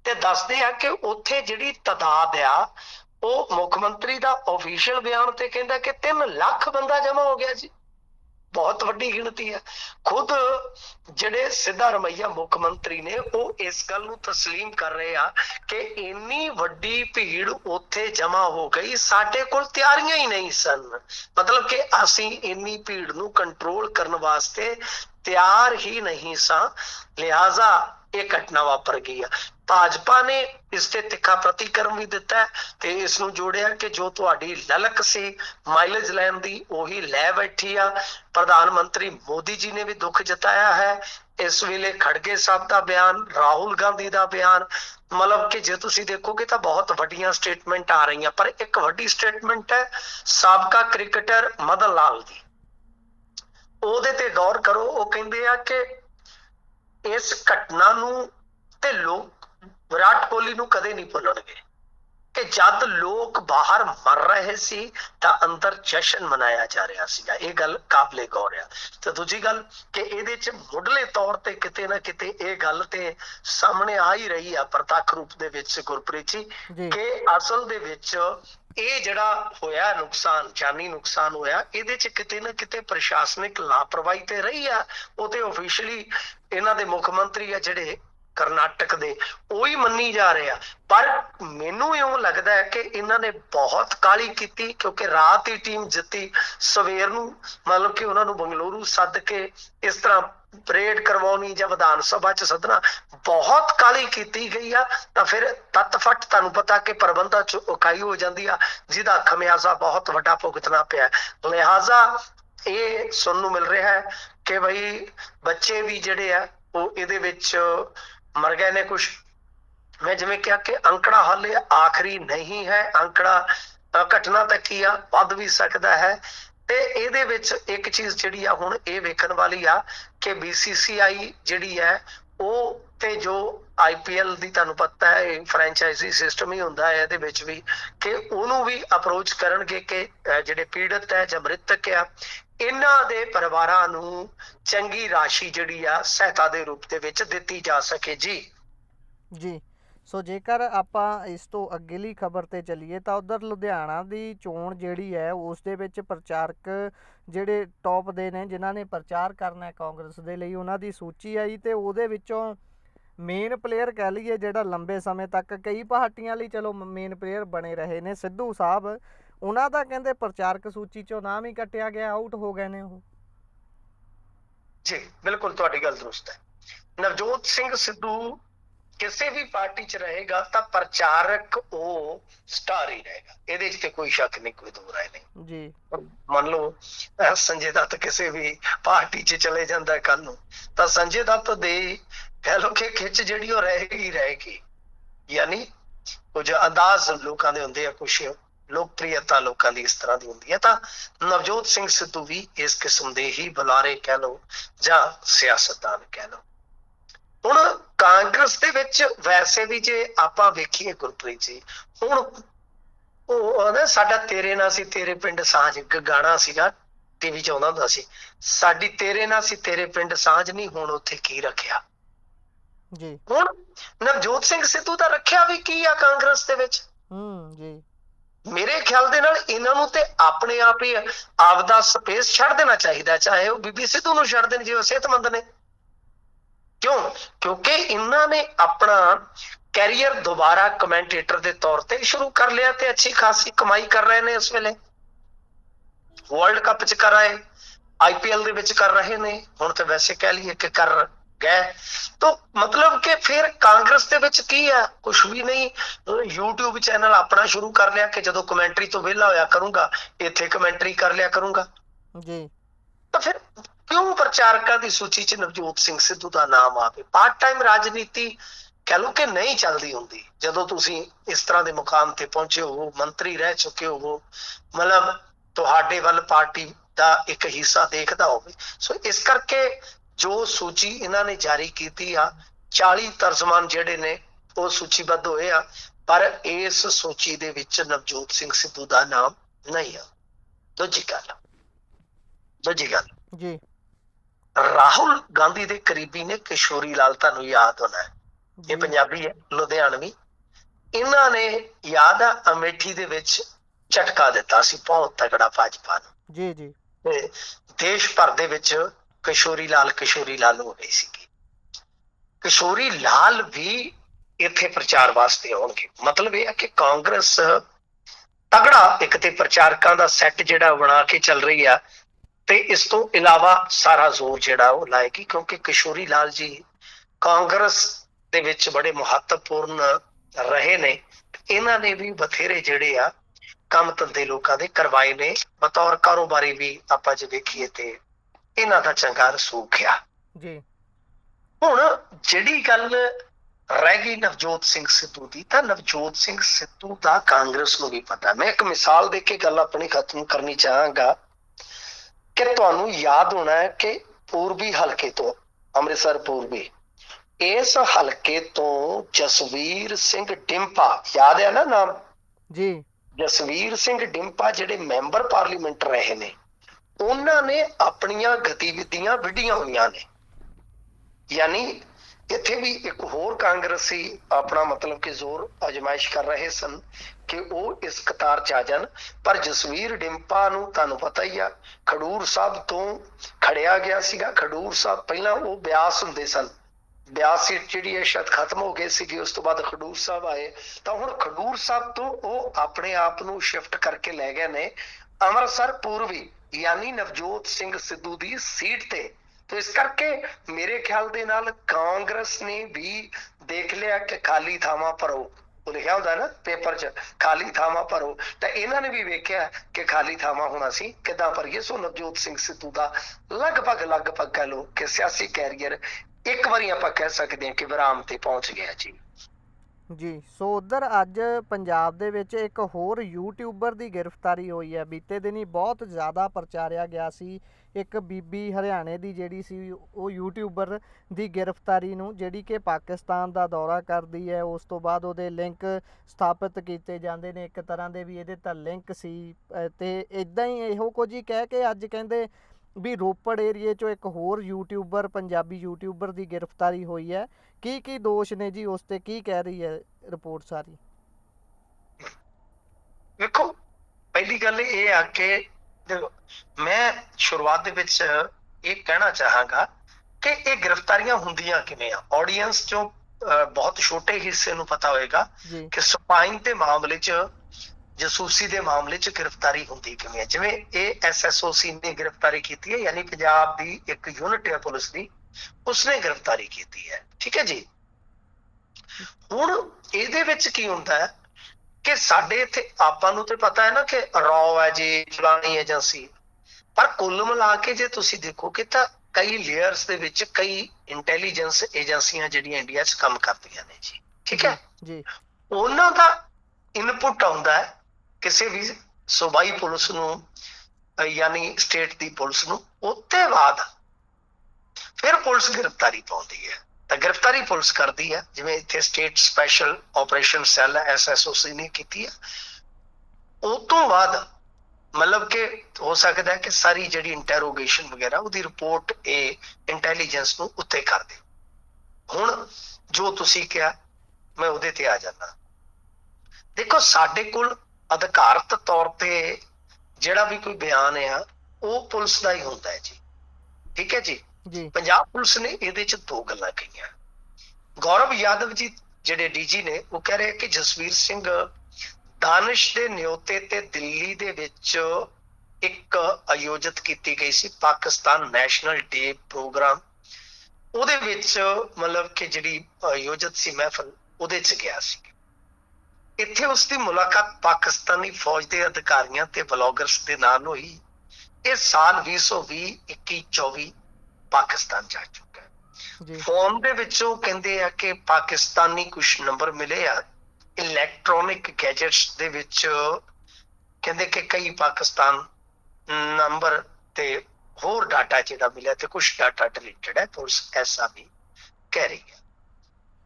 ਤੇ ਦੱਸਦੇ ਆ ਕਿ ਉੱਥੇ ਜਿਹੜੀ ਤਦਾਦ ਆ, ਉਹ ਮੁੱਖ ਮੰਤਰੀ ਦਾ ਅਫੀਸ਼ੀਅਲ ਬਿਆਨ ਤੇ ਕਹਿੰਦਾ ਕਿ 3 ਲੱਖ ਬੰਦਾ ਜਮਾ ਹੋ ਗਿਆ ਜੀ। ਬਹੁਤ ਵੱਡੀ ਗਿਣਤੀ ਹੈ ਖੁਦ ਜਿਹੜੇ ਸਿੱਧਾ ਰਮਈਆ ਮੁੱਖ ਮੰਤਰੀ ਨੇ ਉਹ ਇਸ ਗੱਲ ਨੂੰ تسلیم ਕਰ ਰਹੇ ਆ ਕਿ ਇੰਨੀ ਵੱਡੀ ਭੀੜ ਉੱਥੇ ਜਮਾ ਹੋ ਗਈ ਸਾਡੇ ਕੋਲ ਤਿਆਰੀਆਂ ਹੀ ਨਹੀਂ ਸਨ ਮਤਲਬ ਕਿ ਅਸੀਂ ਇੰਨੀ ਭੀੜ ਨੂੰ ਕੰਟਰੋਲ ਕਰਨ ਵਾਸਤੇ ਤਿਆਰ ਹੀ ਨਹੀਂ ਸਾਂ ਲਿਹਾਜ਼ਾ ਇਹ ਘਟਨਾ ਵਾਪਰ ਗਈ ਆ। ਭਾਜਪਾ ਨੇ ਇਸ ਤੇ ਤਿੱਖਾ ਪ੍ਰਤੀਕਰਮ ਵੀ ਦਿੱਤਾ ਤੇ ਇਸ ਨੂੰ ਜੋੜਿਆ ਕਿ ਜੋ ਤੁਹਾਡੀ ਲਲਕ ਸੀ ਮਾਈਲੇਜ ਲੈਣ ਦੀ, ਉਹੀ ਲੈ ਬੈਠੀ ਆ। ਪ੍ਰਧਾਨ ਮੰਤਰੀ ਮੋਦੀ ਜੀ ਨੇ ਵੀ ਦੁੱਖ ਜਤਾਇਆ ਹੈ। ਇਸ ਵੇਲੇ ਖੜਗੇ ਸਾਹਿਬ ਦਾ ਬਿਆਨ, ਰਾਹੁਲ ਗਾਂਧੀ ਦਾ ਬਿਆਨ, ਮਤਲਬ ਕਿ ਜੇ ਤੁਸੀਂ ਦੇਖੋਗੇ ਤਾਂ ਬਹੁਤ ਵੱਡੀਆਂ ਸਟੇਟਮੈਂਟ ਆ ਰਹੀਆਂ। ਪਰ ਇੱਕ ਵੱਡੀ ਸਟੇਟਮੈਂਟ ਹੈ, ਸਾਬਕਾ ਕ੍ਰਿਕਟਰ ਮਦਨ ਲਾਲ ਦੀ। ਉਹਦੇ ਤੇ ਗੌਰ ਕਰੋ, ਉਹ ਕਹਿੰਦੇ ਆ ਕਿ ਇਸ ਘਟਨਾ ਨੂੰ ਤੇ ਲੋਕ ਵਿਰਾਟ ਕੋਹਲੀ ਨੂੰ ਕਦੇ ਨਹੀਂ ਭੁੱਲਣਗੇ। ਕਿ ਜਦ ਲੋਕ ਬਾਹਰ ਮਰ ਰਹੇ ਸੀ ਤਾਂ ਅੰਦਰ ਜਸ਼ਨ ਮਨਾਇਆ ਜਾ ਰਿਹਾ ਸੀਗਾ। ਇਹ ਗੱਲ ਕਾਬਲੇ ਗੌਰ ਆ। ਤੇ ਦੂਜੀ ਗੱਲ ਕਿ ਇਹਦੇ ਚ ਮੁੱਢਲੇ ਤੌਰ ਤੇ ਕਿਤੇ ਨਾ ਕਿਤੇ ਇਹ ਗੱਲ ਤੇ ਸਾਹਮਣੇ ਆ ਹੀ ਰਹੀ ਆ ਪ੍ਰਤੱਖ ਰੂਪ ਦੇ ਵਿੱਚ ਗੁਰਪ੍ਰੀਤ ਜੀ ਜੀ। ਕਿ ਅਸਲ ਦੇ ਵਿੱਚ ਇਹ ਜਿਹੜਾ ਹੋਇਆ ਨੁਕਸਾਨ, ਜਾਨੀ ਨੁਕਸਾਨ ਹੋਇਆ, ਇਹਦੇ ਚ ਕਿਤੇ ਨਾ ਕਿਤੇ ਪ੍ਰਸ਼ਾਸਨਿਕ ਲਾਪਰਵਾਹੀ ਤੇ ਰਹੀ ਆ। ਉਹ ਤੇ ਆਫੀਸ਼ੀਅਲੀ ਇਹਨਾਂ ਦੇ ਮੁੱਖ ਮੰਤਰੀ ਆ ਜਿਹੜੇ ਕਰਨਾਟਕ ਦੇ, ਉਹੀ ਮੰਨੀ ਜਾ ਰਹੇ ਆ। ਪਰ ਮੈਨੂੰ ਇਉਂ ਲੱਗਦਾ ਹੈ ਕਿ ਇਹਨਾਂ ਨੇ ਬਹੁਤ ਕਾਲੀ ਕੀਤੀ, ਕਿਉਂਕਿ ਰਾਤ ਹੀ ਟੀਮ ਜਿੱਤੀ। ਸਵੇਰ ਨੂੰ ਮਤਲਬ ਕਿ ਉਹਨਾਂ ਨੂੰ ਬੰਗਲੁਰੂ ਸੱਦ ਕੇ ਇਸ ਤਰ੍ਹਾਂ ਪਰੇਡ ਕਰਵਾਉਣੀ ਜਾਂ ਵਿਧਾਨ ਸਭਾ ਚ ਸੱਦਣਾ ਬਹੁਤ ਕਾਲੀ ਕੀਤੀ ਗਈ ਆ, ਤਾਂ ਫਿਰ ਤਤਫਟ ਤੁਹਾਨੂੰ ਪਤਾ ਕਿ ਪ੍ਰਬੰਧਾਂ ਚ ਉਕਾਈ ਹੋ ਜਾਂਦੀ ਆ, ਜਿਹਦਾ ਖਮਿਆਜ਼ਾ ਬਹੁਤ ਵੱਡਾ ਭੁਗਤਣਾ ਪਿਆ। ਲਿਹਾਜ਼ਾ ਇਹ ਸੁਣਨ ਨੂੰ ਮਿਲ ਰਿਹਾ ਹੈ ਕਿ ਭਈ ਬੱਚੇ ਵੀ ਜਿਹੜੇ ਆ, ਉਹ ਇਹਦੇ ਵਿੱਚ ਮਰ ਗਏ ਨੇ ਕੁਝ ਮੈਂ ਜਿਵੇਂ ਕਿਹਾ ਕਿ ਅੰਕੜਾ ਹਾਲੇ ਆਖਰੀ ਨਹੀਂ ਹੈ, ਅੰਕੜਾ ਘਟਨਾ ਤੱਕ ਹੀ ਆ, ਵੱਧ ਵੀ ਸਕਦਾ ਹੈ। ਤੇ ਇਹਦੇ ਵਿੱਚ ਇੱਕ ਚੀਜ਼ ਜਿਹੜੀ ਆ ਹੁਣ ਇਹ ਵੇਖਣ ਵਾਲੀ ਆ ਕਿ BCCI ਜਿਹੜੀ ਹੈ, ਉਹ ਤੇ ਜੋ IPL ਦੀ ਤੁਹਾਨੂੰ ਪਤਾ ਹੈ ਫਰੈਂਚਾਈਜ਼ੀ ਸਿਸਟਮ ਹੀ ਹੁੰਦਾ ਹੈ, ਇਹਦੇ ਵਿੱਚ ਵੀ ਕਿ ਉਹਨੂੰ ਵੀ ਅਪਰੋਚ ਕਰਨਗੇ ਕਿ ਜਿਹੜੇ ਪੀੜਤ ਹੈ ਜਾਂ ਮ੍ਰਿਤਕ ਆ, ਇਹਨਾਂ ਦੇ ਪਰਿਵਾਰਾਂ ਨੂੰ ਚੰਗੀ ਰਾਸ਼ੀ ਜਿਹੜੀ ਆ ਸਹਾਇਤਾ ਦੇ ਰੂਪ ਦੇ ਵਿੱਚ ਦਿੱਤੀ ਜਾ ਸਕੇ ਜੀ। ਜੀ। ਸੋ ਜੇਕਰ ਆਪਾਂ ਇਸ ਤੋਂ ਅੱਗੇਲੀ ਖਬਰ ਤੇ ਚੱਲੀਏ ਤਾਂ ਉਧਰ ਲੁਧਿਆਣਾ ਦੀ ਚੋਣ ਜਿਹੜੀ ਹੈ, ਉਸ ਦੇ ਵਿੱਚ ਪ੍ਰਚਾਰਕ ਜਿਹੜੇ ਟੌਪ ਦੇ ਨੇ, ਜਿਨ੍ਹਾਂ ਨੇ ਪ੍ਰਚਾਰ ਕਰਨਾ ਹੈ ਕਾਂਗਰਸ ਦੇ ਲਈ, ਉਹਨਾਂ ਦੀ ਸੂਚੀ ਆਈ ਤੇ ਉਹਦੇ ਵਿੱਚੋਂ ਮੇਨ ਪਲੇਅਰ ਕਹਿ ਲਈਏ ਜਿਹੜਾ ਲੰਬੇ ਸਮੇਂ ਤੱਕ ਕਈ ਪਾਰਟੀਆਂ ਲਈ ਚਲੋ ਮੇਨ ਪਲੇਅਰ ਬਣੇ ਰਹੇ ਨੇ, ਸਿੱਧੂ ਸਾਹਿਬ, ਉਹਨਾਂ ਦਾ ਕਹਿੰਦੇ ਪ੍ਰਚਾਰਕ ਸੂਚੀ ਚੋਂ ਨਾਮ ਹੀ ਕੱਟਿਆ ਗਿਆ ਆਊਟ ਹੋ ਗਏ ਨੇ ਉਹ। ਜੀ, ਬਿਲਕੁਲ ਤੁਹਾਡੀ ਗੱਲ ਦਰੁਸਤ ਹੈ। ਨਵਜੋਤ ਸਿੰਘ ਸਿੱਧੂ ਕਿਸੇ ਵੀ ਪਾਰਟੀ 'ਚ ਰਹੇਗਾ ਤਾਂ ਪ੍ਰਚਾਰਕ ਉਹ ਸਟਾਰ ਹੀ ਰਹੇਗਾ। ਇਹਦੇ 'ਚ ਤੇ ਕੋਈ ਸ਼ੱਕ ਨਹੀਂ ਕੋਈ ਦੋ ਰਾਏ ਨਹੀਂ। ਜੀ। ਮੰਨ ਲਓ ਸੰਜੇ ਦੱਤ ਕਿਸੇ ਵੀ ਪਾਰਟੀ 'ਚ ਚਲੇ ਜਾਂਦਾ ਕੱਲ ਨੂੰ ਤਾਂ ਸੰਜੇ ਦੱਤ ਦੇ ਕਹਿ ਲੋ ਕਿ ਖਿੱਚ ਜਿਹੜੀ ਉਹ ਰਹੇਗੀ ਰਹੇਗੀ। ਯਾਨੀ ਕੁਝ ਅੰਦਾਜ਼ ਲੋਕਾਂ ਦੇ ਹੁੰਦੇ ਆ ਕੁਝ ਲੋਕਪ੍ਰਿਯਤਾ ਲੋਕਾਂ ਦੀ ਇਸ ਤਰ੍ਹਾਂ ਦੀ ਹੁੰਦੀ ਹੈ। ਤਾਂ ਨਵਜੋਤ ਸਿੰਘ ਸਿੱਧੂ ਵੀ ਇਸ ਕਿਸਮ ਦੇ ਹੀ ਬੁਲਾਰੇ ਕਹਿ ਲੋ ਜਾਂ ਸਿਆਸਤਦਾਨ ਕਹਿ ਲੋ ਹੁਣ ਕਾਂਗਰਸ ਦੇ ਵਿੱਚ ਵੈਸੇ ਵੀ ਜੇ ਆਪਾਂ ਵੇਖੀਏ ਗੁਰਪ੍ਰੀਤ ਜੀ ਹੁਣ ਉਹ ਉਹਦਾ ਸਾਡਾ ਤੇਰੇ ਨਾਲ ਸੀ ਤੇਰੇ ਪਿੰਡ ਸਾਂਝ ਗਾਣਾ ਸੀਗਾ ਟੀਵੀ 'ਚ ਆਉਂਦਾ ਹੁੰਦਾ ਸੀ। ਸਾਡੀ ਤੇਰੇ ਨਾਲ ਸੀ ਤੇਰੇ ਪਿੰਡ ਸਾਂਝ ਨਹੀਂ ਹੁਣ ਉੱਥੇ ਕੀ ਰੱਖਿਆ? ਜੀ। ਹੁਣ ਨਵਜੋਤ ਸਿੰਘ ਸਿੱਧੂ ਦਾ ਰੱਖਿਆ ਵੀ ਕੀ ਆ ਕਾਂਗਰਸ ਦੇ ਵਿੱਚ? ਹੂੰ ਜੀ। ਮੇਰੇ ਖਿਆਲ ਦੇ ਨਾਲ ਇਹਨਾਂ ਨੂੰ ਤੇ ਆਪਣੇ ਆਪ ਹੀ ਆਪਦਾ ਸਪੇਸ ਛੱਡ ਦੇਣਾ ਚਾਹੀਦਾ ਚਾਹੇ ਉਹ ਬੀਬੀ ਸਿੱਧੂ ਨੂੰ ਛੱਡ ਦੇਣ ਜੇ ਉਹ ਸਿਹਤਮੰਦ ਨੇ। ਕਿਉਂ? ਕਿਉਂਕਿ ਇਹਨਾਂ ਨੇ ਆਪਣਾ ਕੈਰੀਅਰ ਦੁਬਾਰਾ ਕਮੈਂਟੇਟਰ ਦੇ ਤੌਰ ਤੇ ਸ਼ੁਰੂ ਕਰ ਲਿਆ ਤੇ ਅੱਛੀ ਖਾਸੀ ਕਮਾਈ ਕਰ ਰਹੇ ਨੇ ਇਸ ਵੇਲੇ। ਵਰਲਡ ਕੱਪ ਚ ਕਰ ਰਹੇ ਆਈਪੀਐਲ ਦੇ ਵਿੱਚ ਕਰ ਰਹੇ ਨੇ। ਹੁਣ ਤੇ ਵੈਸੇ ਕਹਿ ਲਈਏ ਕਿ ਕਰ ਗਏ। ਤਾਂ ਮਤਲਬ ਕਿ ਫਿਰ ਕਾਂਗਰਸ ਦੇ ਵਿੱਚ ਕੀ ਆ? ਕੁਝ ਵੀ ਨਹੀਂ। YouTube ਚੈਨਲ ਆਪਣਾ ਸ਼ੁਰੂ ਕਰ ਲਿਆ ਕਿ ਜਦੋਂ ਕਮੈਂਟਰੀ ਤੋਂ ਵਿਹਲਾ ਹੋਇਆ ਕਰੂੰਗਾ ਇੱਥੇ ਕਮੈਂਟਰੀ ਕਰ ਲਿਆ ਕਰੂੰਗਾ। ਜੀ। ਤਾਂ ਫਿਰ ਕਿਉਂ ਪ੍ਰਚਾਰਕਾਂ ਦੀ ਸੂਚੀ 'ਚ ਨਵਜੋਤ ਸਿੰਘ ਸਿੱਧੂ ਦਾ ਨਾਮ ਆਵੇ? ਪਾਰਟ ਟਾਈਮ ਰਾਜਨੀਤੀ ਕਹਿ ਲਓ ਕਿ ਨਹੀਂ ਚੱਲਦੀ ਹੁੰਦੀ। ਜਦੋਂ ਤੁਸੀਂ ਇਸ ਤਰ੍ਹਾਂ ਦੇ ਮੁਕਾਮ ਤੇ ਪਹੁੰਚੇ ਹੋ, ਮੰਤਰੀ ਰਹਿ ਚੁੱਕੇ ਹੋ, ਮਤਲਬ ਤੁਹਾਡੇ ਵੱਲ ਪਾਰਟੀ ਦਾ ਇੱਕ ਹਿੱਸਾ ਦੇਖਦਾ ਹੋਵੇ। ਸੋ ਇਸ ਕਰਕੇ ਜੋ ਸੂਚੀ ਇਹਨਾਂ ਨੇ ਜਾਰੀ ਕੀਤੀ ਆ 40 ਤਰਜਮਾਨ ਜਿਹੜੇ ਨੇ, ਉਹ ਸੂਚੀਬੱਧ ਹੋਏ ਆ, ਪਰ ਇਸ ਸੂਚੀ ਦੇ ਵਿੱਚ ਨਵਜੋਤ ਸਿੰਘ ਸਿੱਧੂ ਦਾ ਨਾਮ ਨਹੀਂ ਆ। ਦੂਜੀ ਗੱਲ ਦੂਜੀ ਗੱਲ। ਜੀ। ਰਾਹੁਲ ਗਾਂਧੀ ਦੇ ਕਰੀਬੀ ਨੇ ਕਿਸ਼ੋਰੀ ਲਾਲ ਤੁਹਾਨੂੰ ਯਾਦ ਹੋਣਾ ਹੈ। ਇਹ ਪੰਜਾਬੀ ਹੈ ਲੁਧਿਆਣਵੀ। ਇਹਨਾਂ ਨੇ ਯਾਦ ਆ ਅਮੇਠੀ ਦੇ ਵਿੱਚ ਝਟਕਾ ਦਿੱਤਾ ਸੀ ਬਹੁਤ ਤਗੜਾ ਭਾਜਪਾ ਨੂੰ। ਜੀ ਜੀ। ਤੇ ਦੇਸ਼ ਭਰ ਦੇ ਵਿੱਚ ਕਿਸ਼ੋਰੀ ਲਾਲ ਕਿਸ਼ੋਰੀ ਲਾਲ ਹੋ ਗਈ ਸੀਗੀ। ਕਿਸ਼ੋਰੀ ਲਾਲ ਵੀ ਇੱਥੇ ਪ੍ਰਚਾਰ ਵਾਸਤੇ ਆਉਣਗੇ। ਮਤਲਬ ਇਹ ਹੈ ਕਿ ਕਾਂਗਰਸ ਤਗੜਾ ਇੱਕ ਤੇ ਪ੍ਰਚਾਰਕਾਂ ਦਾ ਸੈੱਟ ਜਿਹੜਾ ਬਣਾ ਕੇ ਚੱਲ ਰਹੀ ਆ ਤੇ ਇਸ ਤੋਂ ਇਲਾਵਾ ਸਾਰਾ ਜ਼ੋਰ ਜਿਹੜਾ ਉਹ ਲਾਏਗੀ ਕਿਉਂਕਿ ਕਿਸ਼ੋਰੀ ਲਾਲ ਜੀ ਕਾਂਗਰਸ ਦੇ ਵਿੱਚ ਬੜੇ ਮਹੱਤਵਪੂਰਨ ਰਹੇ ਨੇ। ਇਹਨਾਂ ਨੇ ਵੀ ਬਥੇਰੇ ਜਿਹੜੇ ਆ ਕੰਮ ਧੰਦੇ ਲੋਕਾਂ ਦੇ ਕਰਵਾਏ ਨੇ। ਬਤੌਰ ਕਾਰੋਬਾਰੀ ਵੀ ਆਪਾਂ ਜੇ ਵੇਖੀਏ ਤੇ ਇਹਨਾਂ ਦਾ ਚੰਗਾ ਰਸੂਖ ਆ। ਜੀ। ਹੁਣ ਜਿਹੜੀ ਗੱਲ ਰਹਿ ਗਈ ਨਵਜੋਤ ਸਿੰਘ ਸਿੱਧੂ ਦੀ ਤਾਂ ਨਵਜੋਤ ਸਿੰਘ ਸਿੱਧੂ ਦਾ ਕਾਂਗਰਸ ਨੂੰ ਵੀ ਪਤਾ। ਮੈਂ ਇੱਕ ਮਿਸਾਲ ਦੇ ਕੇ ਗੱਲ ਆਪਣੀ ਖਤਮ ਕਰਨੀ ਚਾਹਾਂਗਾ। ਕਿ ਤੁਹਾਨੂੰ ਯਾਦ ਹੋਣਾ ਹੈ ਕਿ ਪੂਰਬੀ ਹਲਕੇ ਤੋਂ ਅੰਮ੍ਰਿਤਸਰ ਪੂਰਬੀ ਇਸ ਹਲਕੇ ਤੋਂ ਜਸਵੀਰ ਸਿੰਘ ਡਿੰਪਾ ਯਾਦ ਹੈ ਨਾ ਨਾਮ? ਜੀ। ਜਸਵੀਰ ਸਿੰਘ ਡਿੰਪਾ ਜਿਹੜੇ ਮੈਂਬਰ ਪਾਰਲੀਮੈਂਟ ਰਹੇ ਨੇ ਉਹਨਾਂ ਨੇ ਆਪਣੀਆਂ ਗਤੀਵਿਧੀਆਂ ਵਿੱਢੀਆਂ ਹੋਈਆਂ ਨੇ। ਯਾਨੀ ਇੱਥੇ ਵੀ ਇੱਕ ਹੋਰ ਕਾਂਗਰਸੀ ਆਪਣਾ ਮਤਲਬ ਕਿ ਜ਼ੋਰ ਅਜਮਾਇਸ਼ ਕਰ ਰਹੇ ਸਨ ਕਿ ਉਹ ਇਸ ਕਤਾਰ ਚ ਆ ਜਾਣ। ਪਰ ਜਸਵੀਰ ਡਿੰਪਾ ਨੂੰ ਤੁਹਾਨੂੰ ਪਤਾ ਹੀ ਆ, ਖਡੂਰ ਸਾਹਿਬ ਤੋਂ ਖੜਿਆ ਗਿਆ ਸੀਗਾ। ਖਡੂਰ ਸਾਹਿਬ ਪਹਿਲਾਂ ਉਹ ਬਿਆਸ ਹੁੰਦੇ ਸਨ। ਬਿਆਸ ਸੀਟ ਜਿਹੜੀ ਹੈ ਸ਼ਾਇਦ ਖਤਮ ਹੋ ਗਈ ਸੀਗੀ, ਉਸ ਤੋਂ ਬਾਅਦ ਖਡੂਰ ਸਾਹਿਬ ਆਏ। ਤਾਂ ਹੁਣ ਖਡੂਰ ਸਾਹਿਬ ਤੋਂ ਉਹ ਆਪਣੇ ਆਪ ਨੂੰ ਸ਼ਿਫਟ ਕਰਕੇ ਲੈ ਗਏ ਨੇ। ਅੰਮ੍ਰਿਤਸਰ ਪੂਰਬੀ, ਯਾਨੀ ਨਵਜੋਤ ਸਿੰਘ ਸਿੱਧੂ ਦੀ ਸੀਟ ਤੇ ਤੇ ਇਸ ਕਰਕੇ ਮੇਰੇ ਖਿਆਲ ਦੇ ਨਾਲ ਕਾਂਗਰਸ ਨੇ ਵੀ ਦੇਖ ਲਿਆ ਕਿ ਖਾਲੀ ਥਾਵਾਂ ਭਰੋ। ਉਹ ਲਿਖਿਆ ਹੁੰਦਾ ਨਾ ਪੇਪਰ 'ਚ, ਖਾਲੀ ਥਾਵਾਂ ਭਰੋ। ਤਾਂ ਇਹਨਾਂ ਨੇ ਵੀ ਵੇਖਿਆ ਕਿ ਖਾਲੀ ਥਾਵਾਂ ਹੁਣ ਅਸੀਂ ਕਿੱਦਾਂ ਭਰੀਏ। ਸੋ ਨਵਜੋਤ ਸਿੰਘ ਸਿੱਧੂ ਦਾ ਲਗਭਗ ਲਗਭਗ ਕਹ ਲੋ ਕਿ ਸਿਆਸੀ ਕੈਰੀਅਰ ਇੱਕ ਵਾਰੀ ਆਪਾਂ ਕਹਿ ਸਕਦੇ ਹਾਂ ਕਿ ਵਿਰਾਮ ਤੇ ਪਹੁੰਚ ਗਿਆ ਜੀ। ਜੀ, ਸੋ ਉਧਰ ਅੱਜ ਪੰਜਾਬ ਦੇ ਵਿੱਚ ਇੱਕ ਹੋਰ ਯੂਟਿਊਬਰ ਦੀ ਗ੍ਰਿਫਤਾਰੀ ਹੋਈ ਹੈ। ਬੀਤੇ ਦਿਨੀ ਬਹੁਤ ਜ਼ਿਆਦਾ ਪ੍ਰਚਾਰਿਆ ਗਿਆ ਸੀ ਇੱਕ ਬੀਬੀ ਹਰਿਆਣੇ ਦੀ ਜਿਹੜੀ ਸੀ ਉਹ ਯੂਟਿਊਬਰ ਦੀ ਗ੍ਰਿਫਤਾਰੀ ਨੂੰ ਜਿਹੜੀ ਕਿ ਪਾਕਿਸਤਾਨ ਦਾ ਦੌਰਾ ਕਰਦੀ ਹੈ ਉਸ ਤੋਂ ਬਾਅਦ ਉਹਦੇ ਲਿੰਕ ਸਥਾਪਿਤ ਕੀਤੇ ਜਾਂਦੇ ਨੇ ਇੱਕ ਤਰ੍ਹਾਂ ਦੇ ਵੀ ਇਹਦੇ ਤਾਂ ਲਿੰਕ ਸੀ ਅ, ਤੇ ਇਦਾਂ ਹੀ ਇਹੋ ਕੁਝ ਹੀ ਕਹਿ ਕੇ ਅੱਜ ਕਹਿੰਦੇ ਵੀ ਰੋਪੜ ਏਰੀਏ ਚੋਂ ਇੱਕ ਹੋਰ ਯੂਟਿਊਬਰ ਪੰਜਾਬੀ ਯੂਟਿਊਬਰ ਦੀ ਗ੍ਰਿਫਤਾਰੀ ਹੋਈ ਹੈ। ਕੀ ਕੀ ਦੋਸ਼ ਨੇ ਜੀ ਉਸ ਤੇ? ਕੀ ਕਹਿ ਰਹੀ ਹੈ ਰਿਪੋਰਟ ਸਾਰੀ? ਵੇਖੋ ਪਹਿਲੀ ਗੱਲ ਇਹ ਆ ਕਿ ਦੇਖੋ, ਮੈਂ ਸ਼ੁਰੂਆਤ ਦੇ ਵਿੱਚ ਇਹ ਕਹਿਣਾ ਚਾਹਾਂਗਾ ਕਿ ਇਹ ਗ੍ਰਿਫਤਾਰੀਆਂ ਹੁੰਦੀਆਂ ਕਿਵੇਂ ਆ? ਆਡੀਅנס ਚੋਂ ਬਹੁਤ ਛੋਟੇ ਹਿੱਸੇ ਨੂੰ ਪਤਾ ਹੋਏਗਾ ਕਿ ਸਪਾਈਨ ਦੇ ਮਾਮਲੇ 'ਚ ਜਸੂਸੀ ਦੇ ਮਾਮਲੇ 'ਚ ਗ੍ਰਿਫਤਾਰੀ ਹੁੰਦੀ ਕਿਵੇਂ ਹੈ ਜਿਵੇਂ ਇਹ ਐਸਐਸਓਸੀ ਨੇ ਗ੍ਰਿਫਤਾਰੀ ਕੀਤੀ ਹੈ ਯਾਨੀ ਪੰਜਾਬ ਦੀ ਇੱਕ ਯੂਨਿਟ ਹੈ ਪੁਲਿਸ ਦੀ ਉਸਨੇ ਗ੍ਰਿਫਤਾਰੀ ਕੀਤੀ ਹੈ। ਠੀਕ ਹੈ ਜੀ। ਹੁਣ ਇਹਦੇ ਵਿੱਚ ਕੀ ਹੁੰਦਾ ਹੈ? ਕਿ ਸਾਡੇ ਇੱਥੇ ਆਪਾਂ ਨੂੰ ਤੇ ਪਤਾ ਹੈ ਨਾ ਕਿ ਰੌ ਹੈ ਜੀ ਫਲਾਣੀ ਏਜੰਸੀ। ਪਰ ਕੁੱਲ ਮਿਲਾ ਕੇ ਜੇ ਤੁਸੀਂ ਦੇਖੋਗੇ ਤਾਂ ਕਈ ਲੇਅਰਸ ਦੇ ਵਿੱਚ ਕਈ ਇੰਟੈਲੀਜੈਂਸ ਏਜੰਸੀਆਂ ਜਿਹੜੀਆਂ ਇੰਡੀਆ 'ਚ ਕੰਮ ਕਰਦੀਆਂ ਨੇ ਜੀ। ਠੀਕ ਹੈ? ਜੀ ਉਹਨਾਂ ਦਾ ਇਨਪੁਟ ਆਉਂਦਾ ਹੈ ਕਿਸੇ ਵੀ ਸੂਬਾਈ ਪੁਲਿਸ ਨੂੰ ਯਾਨੀ ਸਟੇਟ ਦੀ ਪੁਲਿਸ ਨੂੰ ਉੱਤੇ ਬਾਅਦ ਫਿਰ ਪੁਲਿਸ ਗ੍ਰਿਫਤਾਰੀ ਪਾਉਂਦੀ ਹੈ। ਤਾਂ ਗ੍ਰਿਫਤਾਰੀ ਪੁਲਿਸ ਕਰਦੀ ਹੈ, ਜਿਵੇਂ ਇੱਥੇ state special operation cell SSOC ਨੇ ਕੀਤੀ ਹੈ। ਉਹ ਤੋਂ ਬਾਅਦ ਮਤਲਬ ਕਿ ਹੋ ਸਕਦਾ ਹੈ ਕਿ ਸਾਰੀ ਜਿਹੜੀ ਇੰਟਰੋਗੇਸ਼ਨ ਵਗੈਰਾ, ਉਹਦੀ ਰਿਪੋਰਟ ਇਹ ਇੰਟੈਲੀਜੈਂਸ ਨੂੰ ਉੱਤੇ ਕਰ ਦੇ। ਹੁਣ ਜੋ ਤੁਸੀਂ ਕਿਹਾ, ਮੈਂ ਉਹਦੇ ਤੇ ਆ ਜਾਣਾ ਦੇਖੋ, ਸਾਡੇ ਕੋਲ ਅਧਿਕਾਰਤ ਤੌਰ ਤੇ ਜਿਹੜਾ ਵੀ ਕੋਈ ਬਿਆਨ ਆ, ਉਹ ਪੁਲਿਸ ਦਾ ਹੀ ਹੁੰਦਾ ਹੈ ਜੀ। ਠੀਕ ਹੈ ਜੀ? ਪੰਜਾਬ ਪੁਲਿਸ ਨੇ ਇਹਦੇ ਚ ਦੋ ਗੱਲਾਂ ਕਹੀਆਂ। ਗੌਰਵ ਯਾਦਵ ਜੀ ਜਿਹੜੇ ਡੀਜੀ ਨੇ, ਉਹ ਕਹਿ ਰਹੇ ਕਿ ਜਸਵੀਰ ਸਿੰਘ ਦਾਨਿਸ਼ ਦੇ ਨਿਯੋਤੇ ਤੇ ਦਿੱਲੀ ਦੇ ਵਿੱਚ ਇੱਕ ਆਯੋਜਿਤ ਕੀਤੀ ਗਈ ਸੀ ਪਾਕਿਸਤਾਨ ਨੈਸ਼ਨਲ ਡੇ ਪ੍ਰੋਗਰਾਮ। ਉਹਦੇ ਵਿੱਚ ਮਤਲਬ ਕਿ ਜਿਹੜੀ ਆਯੋਜਿਤ ਸੀ ਮਹਿਫਲ, ਉਹਦੇ ਚ ਗਿਆ ਸੀ। ਇੱਥੇ ਉਸ ਦੀ ਮੁਲਾਕਾਤ ਪਾਕਿਸਤਾਨੀ ਫੌਜ ਦੇ ਅਧਿਕਾਰੀਆਂ ਤੇ ਬਲੌਗਰਸ ਦੇ ਨਾਲ ਹੋਈ। ਇਹ ਸਾਲ 2020 21 24 ਪਾਕਿਸਤਾਨ ਜਾ ਚੁੱਕਾ ਹੈ। ਜੀ। ਫੋਨ ਦੇ ਵਿੱਚੋਂ ਕਹਿੰਦੇ ਆ ਕਿ ਪਾਕਿਸਤਾਨੀ ਕੁਝ ਨੰਬਰ ਮਿਲੇ ਆ। ਇਲੈਕਟ੍ਰੋਨਿਕ ਗੈਜਟਸ ਦੇ ਵਿੱਚ ਕਹਿੰਦੇ ਕਿ ਕਈ ਪਾਕਿਸਤਾਨ ਨੰਬਰ ਤੇ ਹੋਰ ਡਾਟਾ ਜਿਹੜਾ ਮਿਲਿਆ ਤੇ ਕੁਝ ਡਾਟਾ ਡਿਲੀਟਡ ਹੈ ਪੁਲਿਸ ਐਸਾ ਵੀ ਕਹਿ ਰਹੀ ਹੈ।